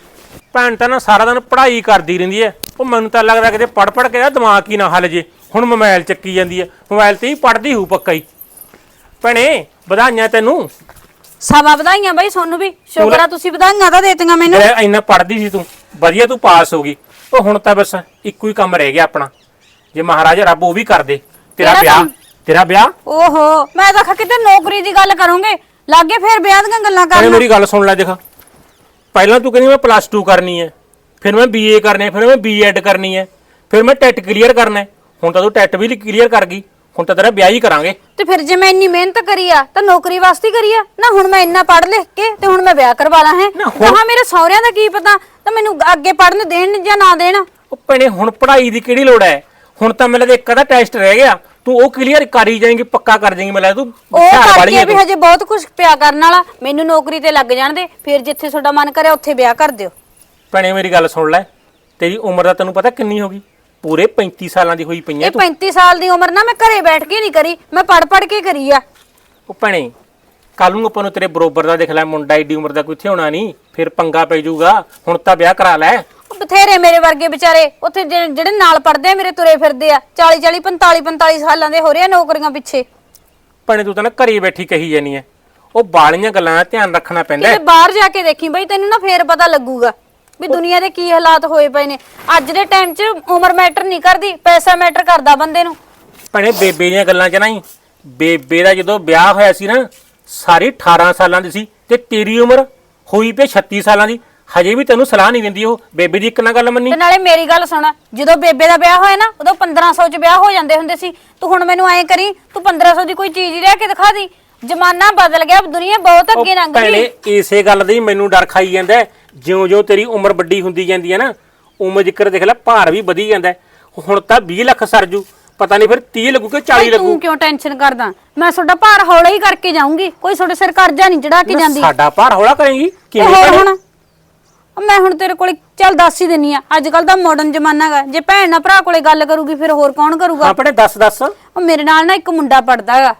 ਭੈਣ ਤਾਂ ਨਾ ਸਾਰਾ ਦਿਨ ਪੜ੍ਹਾਈ ਕਰਦੀ ਰਹਿੰਦੀ ਐ ਉਹ ਮੈਨੂੰ ਤਾਂ ਲੱਗਦਾ ਕਿਤੇ ਪੜ ਪੜ ਕੇ ਨਾ ਦਿਮਾਗ ਹੀ ਨਾ ਹਲ ਜੇ। ਹੁਣ ਮੋਬਾਈਲ ਚੱਕੀ ਜਾਂਦੀ ਐ ਮੋਬਾਈਲ ਤੇ ਹੀ ਪੜਦੀ ਹੋਊ ਪੱਕਾ ਹੀ। ਭੈਣੇ ਵਧਾਈਆਂ ਤੈਨੂੰ। ਸਭਾ ਵਧਾਈਆਂ ਬਾਈ ਤੁਹਾਨੂੰ ਵੀ। ਸ਼ੁਕਰ ਆ ਤੁਸੀਂ ਵਧਾਈਆਂ ਤਾਂ ਦੇਤੀਆਂ ਮੈਨੂੰ। ਜੇ ਇੰਨਾ ਪੜਦੀ ਸੀ ਤੂੰ। ਵਧੀਆ ਤੂੰ ਪਾਸ ਹੋ ਗਈ। ਉਹ ਹੁਣ ਤਾਂ ਬਸ ਇੱਕੋ ਹੀ ਕੰਮ ਰਹਿ ਗਿਆ ਆਪਣਾ। ਜੇ ਮਹਾਰਾਜ ਰੱਬ ਉਹ ਵੀ ਕਰ ਦੇ। ਤੇਰਾ ਕਿਹੜਾ ਵਿਆਹ ਕੰਮ? ਤੇਰਾ ਵਿਆਹ? ਓਹੋ ਮੈਂ ਤਾਂ ਆਖਿਆ ਕਿਤੇ ਨੌਕਰੀ ਦੀ ਗੱਲ ਕਰੋਗੇ। ਲਾਗੇ ਫਿਰ ਵਿਆਹ ਦੀਆਂ ਗੱਲਾਂ ਕਰਨ। ਮੇਰੀ ਗੱਲ ਸੁਣ ਲੈ ਦੇਖ। ਪਹਿਲਾਂ ਤੂੰ ਕਹਿੰਦੀ ਮੈਂ ਪਲੱਸ 2 ਕਰਨੀ ਹੈ। ਫਿਰ ਮੈਂ ਬੀਏ ਕਰਨੀ ਹੈ ਫਿਰ ਮੈਂ ਬੀਐਡ ਕਰਨੀ ਹੈ। ਫਿਰ ਮੈਂ ਟੈਟ ਕਲੀਅਰ ਕਰਨਾ ਹੈ। ਹੁਣ ਤਾਂ ਤੂੰ ਟੈਟ ਵੀ ਕਲੀਅਰ ਕਰ ਗਈ। ਹੁਣ ਤਾਂ ਤੇਰਾ ਵਿਆਹ ਹੀ ਕਰਾਂਗੇ। ਤੇ ਫਿਰ ਜੇ ਮੈਂ ਇੰਨੀ ਮਿਹਨਤ ਕਰੀ ਆ ਤਾਂ ਨੌਕਰੀ ਵਾਸਤੇ ਹੀ ਕਰੀ ਆ? ਨਾ ਹੁਣ ਮੈਂ ਇੰਨਾ ਪੜ੍ਹ ਲਿਖ ਕੇ ਤੇ ਹੁਣ ਮੈਂ ਵਿਆਹ ਕਰਵਾ ਲਾਂ ਹੈ। ਨਾ ਹੁਣ- ਕਹਾ ਮੇਰੇ ਸਹੁਰਿਆਂ ਦਾ ਕੀ ਪਤਾ? ਤਾਂ ਮੈਨੂੰ ਅੱਗੇ ਪੜ੍ਹਨ ਦੇਣ ਜਾਂ ਨਾ ਦੇਣ? ਉਹ ਭੈਣੇ ਹੁਣ ਪੜ੍ਹਾਈ ਦੀ ਕਿਹੜੀ ਲੋੜ ਹੈ? ਹੁਣ ਤਾਂ ਮੇਰੇ ਇੱਕ ਅੱਧਾ ਟੈਸਟ ਰਹਿ ਗਿਆ। ਤੂੰ ਉਹ ਕਲੀਅਰ ਕਰ ਹੀ ਜਾਏਂਗੀ ਪੱਕਾ ਕਰ ਜਾਏਂਗੀ ਮੈਨੂੰ ਲੱਗਦਾ ਤੂੰ ਉਹ ਹੁਸ਼ਿਆਰ ਵਾਲੀ ਕਰਕੇ ਹੈ ਵੀ ਤੂੰ। ਹਜੇ ਬਹੁਤ ਕੁਝ ਪਿਆ ਕਰਨ ਵਾਲਾ। ਮੈਨੂੰ ਨੌਕਰੀ ਤੇ ਲੱਗ ਜਾਣ ਦੇ ਫਿਰ ਜਿੱਥੇ ਤੁਹਾਡਾ ਮਨ ਕਰੇ ਉੱਥੇ ਵਿਆਹ ਕਰ ਦਿਓ। ਭੈਣੇ ਮੇਰੀ ਗੱਲ ਸੁਣ ਲੈ। ਤੇਰੀ ਉਮਰ ਦਾ ਤੈਨੂੰ ਪਤਾ ਕਿੰਨੀ ਹੋ ਗਈ? ਪੂਰੇ 35 ਸਾਲਾਂ ਦੀ ਹੋਈ ਪਈ ਐ ਇਹ ਤੂੰ। 35 ਸਾਲ ਦੀ ਉਮਰ ਨਾ ਮੈਂ ਘਰੇ ਬੈਠ ਕੇ ਨਹੀਂ ਕਰੀ ਮੈਂ ਪੜ ਪੜ ਕੇ ਕਰੀ ਆ। ਉਹ ਭੈਣੇ ਕੱਲ ਨੂੰ ਆਪਾਂ ਨੂੰ ਤੇਰੇ ਬਰੋਬਰ ਦਾ ਦੇਖ ਲੈ ਮੁੰਡਾ ਏਡੀ ਉਮਰ ਦਾ ਕੋਈ ਇੱਥੇ ਹੋਣਾ ਨਹੀਂ ਫਿਰ ਪੰਗਾ ਪੈ ਜਾਊਗਾ ਹੁਣ ਤਾਂ ਵਿਆਹ ਕਰਾ ਲੈ। ਉਹ ਬਥੇਰੇ ਮੇਰੇ ਵਰਗੇ ਵਿਚਾਰੇ ਉੱਥੇ ਜਿਹੜੇ ਜਿਹੜੇ ਨਾਲ ਪੜਦੇ ਆ ਮੇਰੇ ਤੁਰੇ ਫਿਰਦੇ ਆ 40 40 45 45 ਸਾਲਾਂ ਦੇ ਹੋ ਰਹੇ ਆ ਨੌਕਰੀਆਂ ਪਿੱਛੇ। ਭੈਣੇ ਤੂੰ ਤਾਂ ਨਾ ਘਰੇ ਬੈਠੀ ਕਹੀ ਜਾਨੀ ਐ ਉਹ ਬਾਲੀਆਂ ਗੱਲਾਂ ਦਾ ਧਿਆਨ ਰੱਖਣਾ ਪੈਂਦਾ। ਕਿਤੇ। ਬਾਹਰ ਜਾ ਕੇ ਦੇਖੀ ਬਈ ਤੈਨੂੰ ਨਾ ਫੇਰ ਪਤਾ ਲੱਗੂਗਾ। ਵੀ ਦੁਨੀਆ ਦੇ ਕੀ ਹਾਲਾਤ ਹੋਏ ਪਏ ਨੇ। ਅੱਜ ਦੇ ਟਾਈਮ 'ਚ ਉਮਰ ਮੈਟਰ ਨਹੀਂ ਕਰਦੀ ਪੈਸਾ ਮੈਟਰ ਕਰਦਾ ਬੰਦੇ ਨੂੰ। ਭੈਣੇ ਬੇਬੇ ਦੀਆਂ ਗੱਲਾਂ 'ਚ ਨਹੀਂ ਬੇਬੇ ਦਾ ਜਦੋਂ ਵਿਆਹ ਹੋਇਆ ਸੀ ਨਾ ਸਾਰੀ 18 ਸਾਲਾਂ ਦੀ ਸੀ ਤੇ ਤੇਰੀ ਉਮਰ ਹੋਈ ਪਈ 36 ਸਾਲਾਂ ਦੀ। ਹਜੇ ਵੀ ਤੈਨੂੰ ਸਲਾਹ ਨਹੀਂ ਦਿੰਦੀ ਉਹ ਬੇਬੇ ਦੀ ਇੱਕ ਨਾ ਗੱਲ ਮੰਨੀ। ਤੇ ਨਾਲੇ ਮੇਰੀ ਗੱਲ ਸੁਣ ਜਦੋਂ ਬੇਬੇ ਦਾ ਵਿਆਹ ਹੋਇਆ ਨਾ ਉਦੋਂ 1500 'ਚ ਵਿਆਹ ਹੋ ਜਾਂਦੇ ਹੁੰਦੇ ਸੀ। ਤੂੰ ਹੁਣ ਮੈਨੂੰ ਐਂ ਕਰੀ ਤੂੰ 1500 ਦੀ ਕੋਈ ਚੀਜ਼ ਲਿਆ ਕੇ ਦਿਖਾ ਦੀ। ਜ਼ਮਾਨਾ ਬਦਲ ਗਿਆ ਦੁਨੀਆ ਬਹੁਤ ਅੱਗੇ ਲੰਘ ਭੈਣੇ ਗਈ ਇਸੇ ਗੱਲ ਦਾ ਹੀ ਮੈਨੂੰ ਡਰ ਖਾਈ ਜਾਂਦਾ ਹੈ। ਜਿਉਂ-ਜਿਉਂ ਤੇਰੀ ਉਮਰ ਵੱਡੀ ਹੁੰਦੀ ਜਾਂਦੀ ਹੈ ਨਾ ਉਮਰ ਜ਼ਿਕਰ ਦੇਖ ਲੈ ਭਾਰ ਵੀ ਵਧੀ ਜਾਂਦਾ ਹੈ। ਹੁਣ ਤਾਂ 20 ਲੱਖ ਸਰਜੂ ਪਤਾ ਨਹੀਂ ਫਿਰ 30 ਲੱਗੂ ਕਿ 40 ਭਾਈ ਲੱਗੂ। ਤੂੰ ਕਿਉਂ ਟੈਨਸ਼ਨ ਕਰਦਾ? ਮੈਂ ਤੁਹਾਡਾ ਭਾਰ ਹੌਲਾ ਹੀ ਕਰਕੇ ਜਾਊਂਗੀ ਕੋਈ ਤੁਹਾਡੇ ਸਿਰ ਕਰਜ਼ਾ ਨਹੀਂ ਚੜਾ ਕੇ ਨਾ ਜਾਂਦੀ। ਸਾਡਾ ਭਾਰ ਹੌਲਾ ਕਰੇਗੀ ਤੇ ਕਿਵੇਂ ਹੋਰ ਭੈਣੇ? ਹੁਣ? ਮੈਂ ਹੁਣ ਤੇਰੇ ਕੋਲੇ ਚੱਲ ਦੱਸ ਹੀ ਦਿੰਨੀ ਆ ਅੱਜ ਕੱਲ ਦਾ ਮਾਡਰਨ ਜ਼ਮਾਨਾ ਹੈਗਾ। ਜੇ ਭੈਣ ਨਾਲ ਭਰਾ ਕੋਲੇ ਗੱਲ ਕਰੂਗੀ ਫਿਰ ਹੋਰ ਕੌਣ ਕਰੂਗਾ? ਭੈਣੇ ਦੱਸ ਦੱਸ ਉਹ ਮੇਰੇ ਨਾਲ ਨਾ ਇੱਕ ਮੁੰਡਾ ਪੜਦਾ ਹੈਗਾ।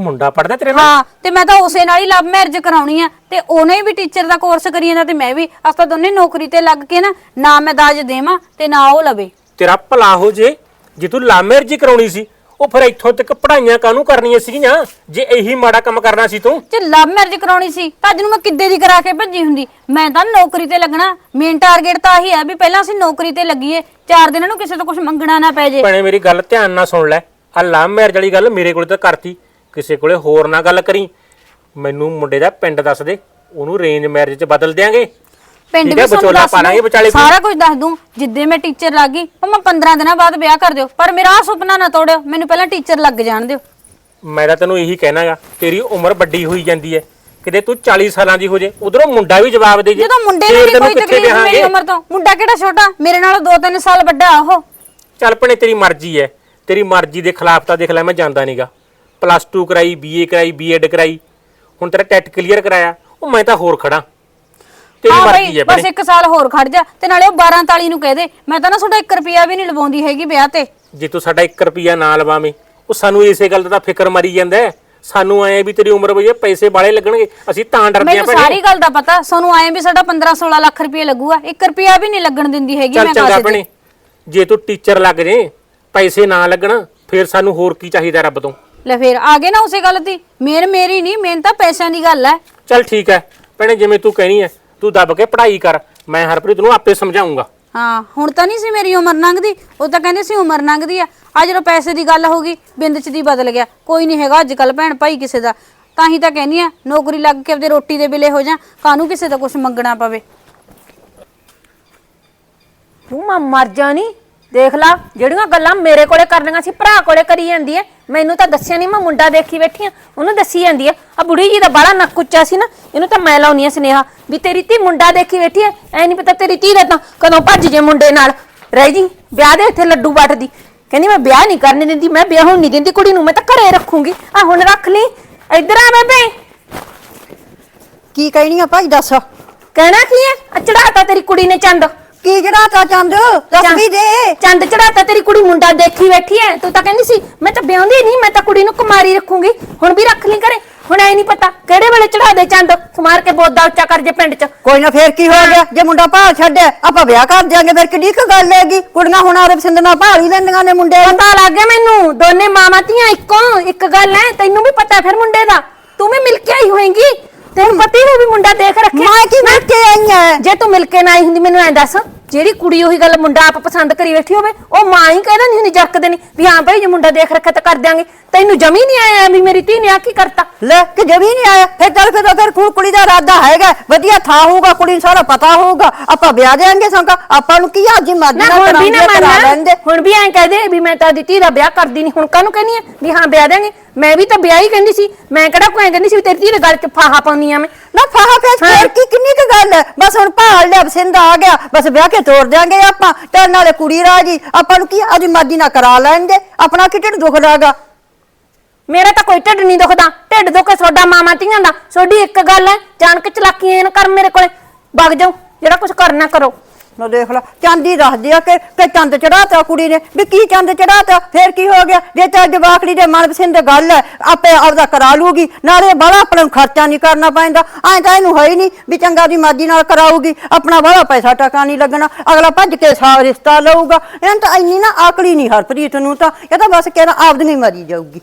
ਮੁੰਡਾ ਪੜਦਾ ਤੇਰੇ ਨਾਲ? ਹਾਂ ਤੇ ਮੈਂ ਤਾਂ ਉਸੇ ਨਾਲ ਹੀ ਲਵ ਮੈਰਿਜ ਕਰਾਉਣੀ ਆ। ਤੇ ਉਹਨੇ ਵੀ ਟੀਚਰ ਦਾ ਕੋਰਸ ਕਰੀ ਜਾਂਦਾ ਤੇ ਮੈਂ ਵੀ ਅਸਾਂ ਦੋਨੇ ਨੌਕਰੀ ਤੇ ਲੱਗ ਕੇ ਨਾ ਨਾ ਮੈਂ ਦਾਜ ਦੇਵਾਂ ਤੇ ਨਾ ਉਹ ਲਵੇ। ਤੇਰਾ ਭਲਾ ਹੋ ਜੇ ਜੇ ਤੂੰ ਲਾ ਮੈਰਿਜ ਕਰਾਉਣੀ ਸੀ ਉਹ ਫਿਰ ਇੱਥੋਂ ਤੱਕ ਪੜਾਈਆਂ ਕਾਹਨੂੰ ਕਰਨੀਆਂ ਸੀਗੀਆਂ? ਜੇ ਇਹੀ ਮਾੜਾ ਕੰਮ ਕਰਨਾ ਸੀ ਤੂੰ? ਜੇ ਲਵ ਮੈਰਿਜ ਕਰਾਉਣੀ ਸੀ ਤਾਂ ਅੱਜ ਨੂੰ ਮੈਂ ਕਿੱਦੇ ਦੀ ਕਰਾ ਕੇ ਭੱਜੀ ਹੁੰਦੀ? ਮੈਂ ਤਾਂ ਨੌਕਰੀ ਤੇ ਲੱਗਣਾ। ਮੇਨ ਟਾਰਗੇਟ ਤਾਂ ਆਹੀ ਆ ਵੀ ਪਹਿਲਾਂ ਅਸੀਂ ਨੌਕਰੀ ਤੇ ਲੱਗੀਏ ਚਾਰ ਦਿਨਾਂ ਨੂੰ ਕਿਸੇ ਤੋਂ ਕੁਝ ਮੰਗਣਾ ਨਾ ਪੈ ਜੇ। ਭੈਣੇ ਮੇਰੀ ਗੱਲ ਧਿਆਨ ਨਾਲ ਸੁਣ ਲੈ। ਆ ਲਾ ਮੈਰਿਜ ਵਾਲੀ ਗੱਲ ਮੇਰੇ ਕੋਲੇ ਤਾਂ ਕਰਤੀ। ਕਿਸੇ ਕੋਲੇ ਹੋਰ ਨਾ ਗੱਲ ਕਰੀ। ਮੈਨੂੰ ਮੁੰਡੇ ਦਾ ਪਿੰਡ ਦੱਸ ਦੇ ਉਹਨੂੰ ਰੇਂਜ ਮੈਰਿਜ 'ਚ ਬਦਲ ਦਿਆਂਗੇ। ਪਿੰਡ ਠੀਕ ਵੀ ਤੁਹਾਨੂੰ ਵਿਚੋਲਾ ਦੱਸ ਦੂੰ, ਵਿਚਾਲੇ। ਸਾਰਾ ਕੁਝ ਦੱਸ ਦੂੰ ਜਿੱਦੇ ਮੈਂ ਟੀਚਰ ਲੱਗ ਗਈ ਉਹ ਮੈਂ 15 ਦਿਨਾਂ ਬਾਅਦ ਵਿਆਹ ਕਰ ਦਿਓ ਪਰ ਮੇਰਾ ਆਹ ਸੁਪਨਾ ਨਾ ਤੋੜਿਓ ਮੈਨੂੰ ਪਹਿਲਾਂ ਟੀਚਰ ਲੱਗ ਜਾਣ ਦਿਓ। ਮੈਂ ਤਾਂ ਤੈਨੂੰ ਇਹੀ ਕਹਿਣਾਗਾ ਤੇਰੀ ਉਮਰ ਵੱਡੀ ਹੋਈ ਜਾਂਦੀ ਹੈ ਕਿਤੇ ਤੂੰ 40 ਸਾਲਾਂ ਦੀ ਹੋ ਜੇ ਉਧਰੋਂ ਮੁੰਡਾ ਵੀ ਜਵਾਬ ਦੇ ਜੇ ਜਦੋਂ ਮੁੰਡੇ ਫੇਰ ਨੂੰ ਨਹੀਂ ਤੈਨੂੰ ਕੋਈ ਕਿੱਥੇ ਤਕਲੀਫ ਮੇਰੀ ਵਿਆਹਾਂਗੇ? ਉਮਰ ਤੋਂ? ਮੁੰਡਾ ਕਿਹੜਾ ਛੋਟਾ? ਮੇਰੇ ਨਾਲੋਂ 2-3 ਸਾਲ ਵੱਡਾ ਉਹ। ਚੱਲ ਭਣੇ ਤੇਰੀ ਮਰਜ਼ੀ ਹੈ ਤੇਰੀ ਮਰਜ਼ੀ ਦੇ ਖਿਲਾਫ ਤਾਂ ਦੇਖ ਲੈ ਮੈਂ ਜਾਂਦਾ ਨਹੀਂਗਾ ਪਲੱਸ 2 ਕਰਾਈ ਬੀਏ ਕਰਾਈ ਬੀਐਡ ਕਰਾਈ। ਹੁਣ ਤੇਰਾ ਟੈਟ ਕਲੀਅਰ ਕਰਾਇਆ ਉਹ ਮੈਂ ਤਾਂ ਹੋਰ ਖੜਾ। ਤੇਰੀ ਹਾਂ ਮਰਜ਼ੀ ਬਈ ਹੈ ਬਸ ਭਣੇ ਇੱਕ ਸਾਲ ਹੋਰ ਖੜ ਜਾ ਤੇ ਨਾਲੇ ਉਹ 12 ਤਾਲੀ ਨੂੰ ਕਹਿ ਦੇ ਮੈਂ ਤਾਂ ਨਾ ਤੁਹਾਡਾ 1 ਰੁਪਿਆ ਵੀ ਨਹੀਂ ਲਵਾਉਂਦੀ ਹੈਗੀ ਵਿਆਹ ਤੇ। ਜੇ ਤੂੰ ਸਾਡਾ 1 ਰੁਪਿਆ ਨਾ ਲਵਾਵੇਂ ਉਹ ਸਾਨੂੰ ਇਸੇ ਗੱਲ ਦਾ ਤਾਂ ਫਿਕਰ ਮਰੀ ਜਾਂਦਾ ਹੈ। ਸਾਨੂੰ ਐ ਵੀ ਤੇਰੀ ਉਮਰ ਬਈ ਪੈਸੇ ਬਾਲੇ ਲੱਗਣਗੇ ਅਸੀਂ ਤਾਂ ਡਰਦੇ ਆ ਮੈਨੂੰ ਭਣੇ। ਸਾਰੀ ਗੱਲ ਦਾ ਪਤਾ ਸਾਨੂੰ ਆਏ ਵੀ ਸਾਡਾ 15-16 ਲੱਖ ਰੁਪਏ ਲੱਗੂਗਾ 1 ਰੁਪਿਆ ਵੀ ਨਹੀਂ ਲੱਗਣ ਦਿੰਦੀ ਹੈਗੀ ਚੱਲ ਮੈਂ ਚੰਗਾ ਕਾਸੇ ਭਣੇ ਜੇ ਤੂੰ ਟੀਚਰ ਲੱਗ ਜੇ ਪੈਸੇ ਨਾ ਲੱਗਣ ਫਿਰ ਸਾਨੂੰ ਹੋਰ ਕੀ ਚਾਹੀਦਾ ਰੱਬ ਤੋਂ? ਲੈ ਫੇਰ ਆ ਗਏ ਨਾ ਉਸੇ ਗੱਲ ਦੀ। ਮੇਨ ਮੇਰੀ ਨਹੀਂ ਮੇਨ ਤਾਂ ਪੈਸਿਆਂ ਦੀ ਗੱਲ ਹੈ ਚੱਲ ਠੀਕ ਹੈ ਭੈਣੇ ਜਿਵੇਂ ਤੂੰ ਕਹਿਣੀ ਹੈ ਤੂੰ ਦੱਬ ਕੇ ਪੜ੍ਹਾਈ ਕਰ। ਮੈਂ ਹਰਪ੍ਰੀਤ ਨੂੰ ਆਪੇ ਸਮਝਾਉਂਗਾ। ਹਾਂ ਹੁਣ ਤਾਂ ਨਹੀਂ ਸੀ ਮੇਰੀ ਉਮਰ ਲੰਘਦੀ। ਉਹ ਤਾਂ ਕਹਿੰਦੇ ਸੀ ਉਮਰ ਲੰਘਦੀ ਆ ਆ ਜਦੋਂ ਪੈਸੇ ਦੀ ਗੱਲ ਹੋ ਗਈ ਬਿੰਦ ਚ ਦੀ ਬਦਲ ਗਿਆ। ਕੋਈ ਨਹੀਂ ਹੈਗਾ ਅੱਜ ਕੱਲ ਭੈਣ ਭਾਈ ਕਿਸੇ ਦਾ। ਤਾਂ ਹੀ ਤਾਂ ਕਹਿੰਦੀ ਆ ਨੌਕਰੀ ਲੱਗ ਕੇ ਆਪਦੇ ਰੋਟੀ ਦੇ ਬਿਲੇ ਹੋ ਜਾ ਕਾਹਨੂੰ ਕਿਸੇ ਦਾ ਕੁਝ ਮੰਗਣਾ ਪਵੇ। ਤੂੰ ਮੈਂ ਮਰ ਜਾਣੀ ਦੇਖ ਲਾ ਜਿਹੜੀਆਂ ਗੱਲਾਂ ਮੇਰੇ ਕੋਲੇ ਕਰਨੀਆਂ ਸੀ ਭਰਾ ਕੋਲੇ ਕਰੀ ਜਾਂਦੀ ਐ। ਮੈਨੂੰ ਤਾਂ ਦੱਸਿਆ ਨਹੀਂ ਮੈਂ ਮੁੰਡਾ ਦੇਖੀ ਬੈਠੀ ਆ ਉਹਨੂੰ ਦੱਸੀ ਜਾਂਦੀ ਐ। ਆ ਬੁੜੀ ਜੀ ਦਾ ਬੜਾ ਨੱਕ ਉੱਚਾ ਸੀ ਨਾ ਇਹਨੂੰ ਤਾਂ ਮੈਂ ਲਾਉਣੀ ਆ ਸੁਨੇਹਾ ਵੀ ਤੇਰੀ ਧੀ ਮੁੰਡਾ ਦੇਖੀ ਬੈਠੀ ਐ ਐ ਨਹੀਂ ਪਤਾ ਤੇਰੀ ਧੀ ਦਾ ਤਾਂ ਕਦੋਂ ਭੱਜ ਜੇ ਮੁੰਡੇ ਨਾਲ। ਰਹਿ ਜੀ ਵਿਆਹ ਦੇ ਇੱਥੇ ਲੱਡੂ ਵੱਟਦੀ ਕਹਿੰਦੀ ਮੈਂ ਵਿਆਹ ਨਹੀਂ ਕਰਨ ਦਿੰਦੀ ਮੈਂ ਵਿਆਹ ਹੋਣ ਨਹੀਂ ਦਿੰਦੀ ਕੁੜੀ ਨੂੰ ਮੈਂ ਤਾਂ ਘਰੇ ਰੱਖੂੰਗੀ। ਆ ਹੁਣ ਰੱਖ ਲਈ ਇੱਧਰ ਆ ਬੇਬੇ। ਕੀ ਕਹਿਣੀ ਆ ਭਾਈ ਦੱਸ। ਕਹਿਣਾ ਕੀ ਐ? ਆ ਚੜਾਤਾ ਤੇਰੀ ਕੁੜੀ ਨੇ ਚੰਦ। ਕੀ ਜਿਹੜਾ ਤਾ ਚੰਦ? ਦੱਸ ਵੀ ਦੇ। ਚੰਦ ਚੜਾਤਾ ਤੇਰੀ ਕੁੜੀ ਮੁੰਡਾ ਦੇਖੀ ਬੈਠੀ ਐ। ਤੂੰ ਤਾਂ ਕਹਿੰਦੀ ਸੀ ਮੈਂ ਤਾਂ ਵਿਆਹੁੰਦੀ ਨਹੀਂ ਮੈਂ ਤਾਂ ਕੁੜੀ ਨੂੰ ਕੁਮਾਰੀ ਰੱਖੂੰਗੀ। ਹੁਣ ਵੀ ਰੱਖ ਲਈ ਘਰੇ। ਹੁਣ ਐ ਨਹੀਂ ਪਤਾ ਕਿਹੜੇ ਵੇਲੇ ਚੜਾ ਦੇ ਚੰਦ? ਸਮਾਰ ਕੇ ਬੋਦਾ ਉੱਚਾ ਕਰ ਜੇ ਪਿੰਡ 'ਚ। ਕੋਈ ਨਾ ਫੇਰ ਕੀ ਹੋ ਗਿਆ? ਜੇ ਮੁੰਡਾ ਭਾਲ ਛੱਡਿਆ ਆਪਾਂ ਵਿਆਹ ਕਰ ਦਿਆਂਗੇ। ਫਿਰ ਕਿੱਡੀ ਕੁ ਗੱਲ ਹੈਗੀ? ਕੁੜੀਆਂ ਹੁਣ ਆਰਬ ਸਿੰਧ ਨਾਲ ਭਾਲ ਹੀ ਲੈਂਦੀਆਂ ਨੇ ਮੁੰਡੇ। ਨੂੰ। ਪਤਾ ਲੱਗ ਗਿਆ ਮੈਨੂੰ ਦੋਨੇ ਮਾਵਾਂ ਧੀਆਂ ਇੱਕੋ ਇੱਕ ਗੱਲ ਐ ਤੈਨੂੰ ਵੀ ਪਤਾ ਫਿਰ ਮੁੰਡੇ ਦਾ। ਤੂੰ ਵੀ ਮਿਲ ਕੇ ਆਈ ਹੋਏਂਗੀ। ਤੈਨੂੰ ਪਤੀ ਨੂੰ ਵੀ ਮੁੰਡਾ ਦੇਖ ਰੱਖਿਆ। ਮੈਂ ਕੀ ਮਿਲ ਕੇ ਆਈ ਐ ਜੇ ਤੂੰ ਮਿਲ ਕੇ ਨਾ ਆਈ ਹੁੰਦੀ ਮੈਨੂੰ ਐਂ ਦੱਸ। ਜਿਹੜੀ ਕੁੜੀ ਉਹੀ ਗੱਲ ਮੁੰਡਾ ਆਪ ਪਸੰਦ ਕਰੀ ਬੈਠੀ ਹੋਵੇ ਉਹ ਮਾਂ ਹੀ ਕਹਿ ਦਿੰਦੀ ਹੁੰਦੀ ਜੱਕਦੇ ਨਹੀਂ ਵੀ ਹਾਂ ਭਾਈ ਜੇ ਮੁੰਡਾ ਦੇਖ ਰੱਖਿਆ ਤਾਂ ਕਰ ਦਿਆਂਗੇ। ਤੈਨੂੰ ਜਮੀ ਨਹੀਂ ਆਇਆ ਵੀ ਮੇਰੀ ਧੀ ਨੇ ਆ ਕੀ ਕਰਤਾ? ਲੈ ਕਿ ਜਮੀ ਨਹੀਂ ਆਇਆ? ਫਿਰ ਚੱਲ ਫਿਰ ਫਿਰ ਕੁ- ਕੁੜੀ ਦਾ ਇਰਾਦਾ ਹੈਗਾ ਵਧੀਆ ਥਾਂ ਹੋਊਗਾ ਕੁੜੀ ਨੂੰ ਸਾਰਾ ਪਤਾ ਹੋਊਗਾ। ਆਪਾਂ ਵਿਆਹ ਦੇਾਂਗੇ ਸੰਗਾ ਆਪਾਂ ਨੂੰ ਕੀ ਅੱਜ ਮਰਜ਼ੀ ਨਾ ਨਾਲ ਹੁਣ ਵੀ ਨਾ ਕਰਾ ਮੰਨਣਾ ਲੈਂਦੇ। ਹੁਣ ਵੀ ਐਂ ਕਹਦੇ ਵੀ ਮੈਂ ਤਾਂ ਦਿੱਤੀ ਦਾ ਵਿਆਹ ਕਰਦੀ ਨਹੀਂ ਹੁਣ ਕਾਹਨੂੰ ਕਹਿੰਦੀ ਆ? ਵੀ ਹਾਂ ਵਿਆਹ ਦਾਂਗੇ ਮੈਂ ਵੀ ਤਾਂ ਵਿਆਹ ਹੀ ਕਹਿੰਦੀ ਸੀ। ਮੈਂ ਕਿਹੜਾ ਕੋਈ ਐਂ ਕਹਿੰਦੀ ਸੀ ਵੀ ਤੇਰੀ ਧੀ ਦੇ ਗੱਲ 'ਚ ਫਾਹਾ ਪਾਉਣੀ ਆ ਮੈਂ। ਨਾ ਫਾਹਾ ਫੇਸ ਫੇਰ ਕੀ ਕਿੰਨੀ ਕੁ ਗੱਲ ਹੈ? ਬਸ ਹੁਣ ਭਾਲ ਲਿਆ ਬਸਿੰਦ ਆ ਗਿਆ। ਬਸ ਵਿਆਹ ਕੇ ਤੋਰ ਦਿਆਂਗੇ ਆਪਾਂ, ਤੇ ਨਾਲੇ ਕੁੜੀ ਰਾਜੀ ਆਪਾਂ ਨੂੰ ਕੀ ਅੱਜ ਮਰਜ਼ੀ ਨਾਲ ਕਰਾ ਲੈਣਗੇ। ਆਪਣਾ ਕੀ ਢਿੱਡ ਦੁਖਦਾਗਾ ਮੇਰਾ ਤਾਂ ਕੋਈ ਢਿੱਡ ਨਹੀਂ ਦੁਖਦਾ। ਢਿੱਡ ਦੁਖੇ ਤੁਹਾਡਾ ਮਾਮਾ ਧੀਆਂ ਦਾ। ਤੁਹਾਡੀ ਇੱਕ ਗੱਲ ਹੈ, ਜਾਣ ਕੇ ਚਲਾਕੀਆਂ ਨਾ ਕਰ ਮੇਰੇ ਕੋਲੇ। ਵਗ ਜਾਓ, ਜਿਹੜਾ ਕੁਝ ਕਰਨਾ ਕਰੋ। ਨਾ ਦੇਖ ਲੈ। ਚਾਂਦੀ ਦੱਸਦੀ ਆ ਕਿ ਕਿ ਚੰਦ ਚੜਾਤਾ ਕੁੜੀ ਨੇ। ਵੀ ਕੀ ਚੰਦ ਚੜਾਤਾ ਫੇਰ ਕੀ ਹੋ ਗਿਆ? ਜੇ ਤਾਂ ਜਵਾਕੜੀ ਦੇ ਮਨਪਸੰਦ ਗੱਲ ਹੈ, ਆਪੇ ਆਪਦਾ ਕਰਾ ਲੂਗੀ। ਨਾਲੇ ਬੜਾ ਆਪਣੇ ਨੂੰ ਖਰਚਾ ਨਹੀਂ ਕਰਨਾ ਪੈਂਦਾ। ਐਂ ਤਾਂ ਇਹਨੂੰ ਹੈ ਹੀ ਨਹੀਂ ਵੀ ਚੰਗਾ ਦੀ ਮਰਜ਼ੀ ਨਾਲ ਕਰਾਊਗੀ। ਆਪਣਾ ਬੜਾ ਪੈਸਾ ਟਕਾ ਨਹੀਂ ਲੱਗਣਾ। ਅਗਲਾ ਭੱਜ ਕੇ ਸਾ ਰਿਸ਼ਤਾ ਲਊਗਾ। ਇਹਨਾਂ ਤਾਂ ਇੰਨੀ ਨਾ ਆਕੜੀ ਨਹੀਂ ਹਰਪ੍ਰੀਤ ਨੂੰ ਤਾਂ। ਇਹ ਤਾਂ ਬਸ ਕਹਿਣਾ ਆਪਦੀ ਹੀ ਮਰੀ ਜਾਊਗੀ।